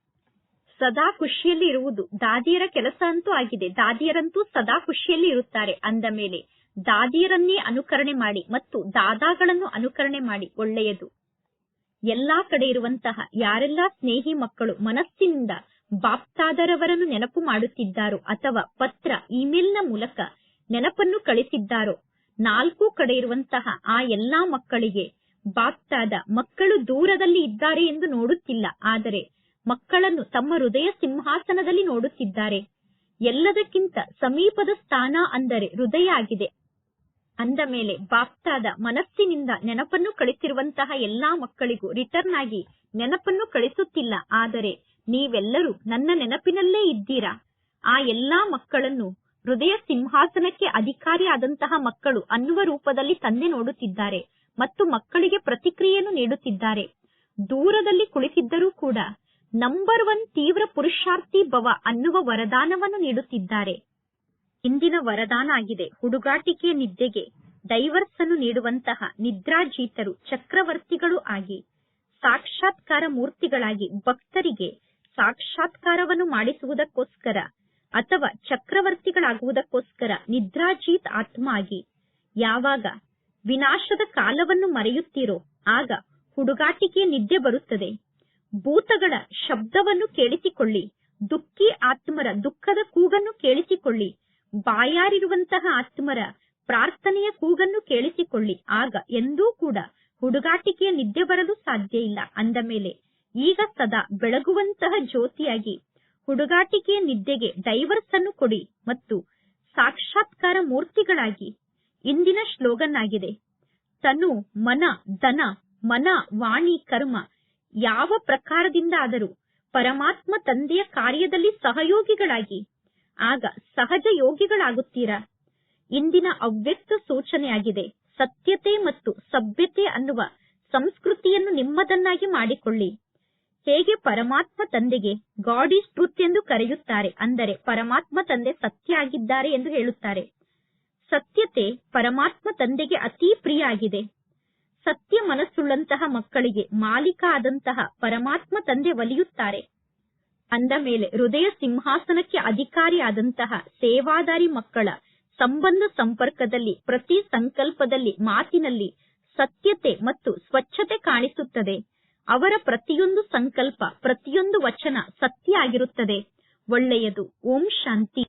ಸದಾ ಖುಷಿಯಲ್ಲಿ ಇರುವುದು. ದಾದಿಯರ ಕೆಲಸ ಅಂತೂ ಆಗಿದೆ. ದಾದಿಯರಂತೂ ಸದಾ ಖುಷಿಯಲ್ಲಿ ಇರುತ್ತಾರೆ. ಅಂದ ಮೇಲೆ, ದಾದಿಯರನ್ನೇ ಅನುಕರಣೆ ಮಾಡಿ ಮತ್ತು ದಾದಾಗಳನ್ನು ಅನುಕರಣೆ ಮಾಡಿ ಒಳ್ಳೆಯದು. ಎಲ್ಲಾ ಕಡೆ ಇರುವಂತಹ ಯಾರೆಲ್ಲಾ ಸ್ನೇಹಿ ಮಕ್ಕಳು ಮನಸ್ಸಿನಿಂದ ಬಾಪ್ತಾದರವರನ್ನು ನೆನಪು ಮಾಡುತ್ತಿದ್ದಾರೋ ಅಥವಾ ಪತ್ರ, ಇಮೇಲ್ನ ಮೂಲಕ ನೆನಪನ್ನು ಕಳಿಸಿದ್ದಾರೋ, ನಾಲ್ಕು ಕಡೆ ಇರುವಂತಹ ಆ ಎಲ್ಲಾ ಮಕ್ಕಳಿಗೆ ಬಾಪ್ತಾದ ಮಕ್ಕಳು ದೂರದಲ್ಲಿ ಇದ್ದಾರೆ ಎಂದು ನೋಡುತ್ತಿಲ್ಲ. ಆದರೆ ಮಕ್ಕಳನ್ನು ತಮ್ಮ ಹೃದಯ ಸಿಂಹಾಸನದಲ್ಲಿ ನೋಡುತ್ತಿದ್ದಾರೆ. ಎಲ್ಲದಕ್ಕಿಂತ ಸಮೀಪದ ಸ್ಥಾನ ಅಂದರೆ ಹೃದಯ ಆಗಿದೆ ಅಂದ ಮೇಲೆ ಬಾಪ್ತಾದ ಮನಸ್ಸಿನಿಂದ ನೆನಪನ್ನು ಕಳಿಸಿರುವಂತಹ ಎಲ್ಲಾ ಮಕ್ಕಳಿಗೂ ರಿಟರ್ನ್ ಆಗಿ ನೆನಪನ್ನು ಕಳಿಸುತ್ತಿಲ್ಲ. ಆದರೆ ನೀವೆಲ್ಲರೂ ನನ್ನ ನೆನಪಿನಲ್ಲೇ ಇದ್ದೀರಾ? ಆ ಎಲ್ಲಾ ಮಕ್ಕಳನ್ನು ಹೃದಯ ಸಿಂಹಾಸನಕ್ಕೆ ಅಧಿಕಾರಿಯಾದಂತಹ ಮಕ್ಕಳು ಅನ್ನುವ ರೂಪದಲ್ಲಿ ತಂದೆ ನೋಡುತ್ತಿದ್ದಾರೆ ಮತ್ತು ಮಕ್ಕಳಿಗೆ ಪ್ರತಿಕ್ರಿಯೆಯನ್ನು ನೀಡುತ್ತಿದ್ದಾರೆ. ದೂರದಲ್ಲಿ ಕುಳಿತಿದ್ದರೂ ಕೂಡ ನಂಬರ್ ಒನ್ ತೀವ್ರ ಪುರುಷಾರ್ಥಿ ಭವ ಅನ್ನುವ ವರದಾನವನ್ನು ನೀಡುತ್ತಿದ್ದಾರೆ. ಇಂದಿನ ವರದಾನ ಆಗಿದೆ. ಹುಡುಗಾಟಿಕೆಯ ನಿದ್ದೆಗೆ ಡೈವರ್ಸ್ ಅನ್ನು ನೀಡುವಂತಹ ನಿದ್ರಾಜೀತರು, ಚಕ್ರವರ್ತಿಗಳು ಆಗಿ ಸಾಕ್ಷಾತ್ಕಾರ ಮೂರ್ತಿಗಳಾಗಿ ಭಕ್ತರಿಗೆ ಸಾಕ್ಷಾತ್ಕಾರವನ್ನು ಮಾಡಿಸುವುದಕ್ಕೋಸ್ಕರ ಅಥವಾ ಚಕ್ರವರ್ತಿಗಳಾಗುವುದಕ್ಕೋಸ್ಕರ ನಿದ್ರಾಜೀತ್ ಆತ್ಮ ಆಗಿ ಯಾವಾಗ ವಿನಾಶದ ಕಾಲವನ್ನು ಮರೆಯುತ್ತೀರೋ ಆಗ ಹುಡುಗಾಟಿಕೆಯ ನಿದ್ದೆ ಬರುತ್ತದೆ. ಭೂತಗಳ ಶಬ್ದವನ್ನು ಕೇಳಿಸಿಕೊಳ್ಳಿ, ದುಃಖಿ ಆತ್ಮರ ದುಃಖದ ಕೂಗನ್ನು ಕೇಳಿಸಿಕೊಳ್ಳಿ, ಬಾಯಾರಿರುವಂತಹ ಆತ್ಮರ ಪ್ರಾರ್ಥನೆಯ ಕೂಗನ್ನು ಕೇಳಿಸಿಕೊಳ್ಳಿ. ಆಗ ಎಂದೂ ಕೂಡ ಹುಡುಗಾಟಿಕೆಯ ನಿದ್ದೆ ಬರಲು ಸಾಧ್ಯ ಇಲ್ಲ. ಅಂದ ಮೇಲೆ, ಈಗ ಸದಾ ಬೆಳಗುವಂತಹ ಜ್ಯೋತಿಯಾಗಿ ಹುಡುಗಾಟಿಕೆಯ ನಿದ್ದೆಗೆ ಡೈವರ್ಸ್ ಅನ್ನು ಕೊಡಿ ಮತ್ತು ಸಾಕ್ಷಾತ್ಕಾರ ಮೂರ್ತಿಗಳಾಗಿ ಇಂದಿನ ಶ್ಲೋಗನ್ ಆಗಿದೆ ತನು ಮನ, ಧನ, ಮನ, ವಾಣಿ, ಕರ್ಮ ಯಾವ ಪ್ರಕಾರದಿಂದ ಆದರೂ ಪರಮಾತ್ಮ ತಂದೆಯ ಕಾರ್ಯದಲ್ಲಿ ಸಹಯೋಗಿಗಳಾಗಿ, ಆಗ ಸಹಜ ಯೋಗಿಗಳಾಗುತ್ತೀರಾ? ಇಂದಿನ ಅವ್ಯಕ್ತ ಸೂಚನೆಯಾಗಿದೆ, ಸತ್ಯತೆ ಮತ್ತು ಸಭ್ಯತೆ ಅನ್ನುವ ಸಂಸ್ಕೃತಿಯನ್ನು ನಿಮ್ಮದನ್ನಾಗಿ ಮಾಡಿಕೊಳ್ಳಿ. ಹೇಗೆ ಪರಮಾತ್ಮ ತಂದೆಗೆ ಗಾಡ್ ಈಸ್ ಟ್ರೂತ್ ಎಂದು ಕರೆಯುತ್ತಾರೆ, ಅಂದರೆ ಪರಮಾತ್ಮ ತಂದೆ ಸತ್ಯ ಆಗಿದ್ದಾರೆ ಎಂದು ಹೇಳುತ್ತಾರೆ. ಸತ್ಯತೆ ಪರಮಾತ್ಮ ತಂದೆಗೆ ಅತೀ ಪ್ರಿಯ ಆಗಿದೆ. ಸತ್ಯ ಮನಸ್ಸುಳ್ಳಂತಹ ಮಕ್ಕಳಿಗೆ ಮಾಲೀಕ ಆದಂತಹ ಪರಮಾತ್ಮ ತಂದೆ ಒಲಿಯುತ್ತಾರೆ. ಅಂದ ಮೇಲೆ ಹೃದಯ ಸಿಂಹಾಸನಕ್ಕೆ ಅಧಿಕಾರಿಯಾದಂತಹ ಸೇವಾದಾರಿ ಮಕ್ಕಳ ಸಂಬಂಧ ಸಂಪರ್ಕದಲ್ಲಿ ಪ್ರತಿ ಸಂಕಲ್ಪದಲ್ಲಿ ಮಾತಿನಲ್ಲಿ ಸತ್ಯತೆ ಮತ್ತು ಸ್ವಚ್ಛತೆ ಕಾಣಿಸುತ್ತದೆ. ಅವರ ಪ್ರತಿಯೊಂದು ಸಂಕಲ್ಪ, ಪ್ರತಿಯೊಂದು ವಚನ ಸತ್ಯ ಆಗಿರುತ್ತದೆ. ಒಳ್ಳೆಯದು. ಓಂ ಶಾಂತಿ.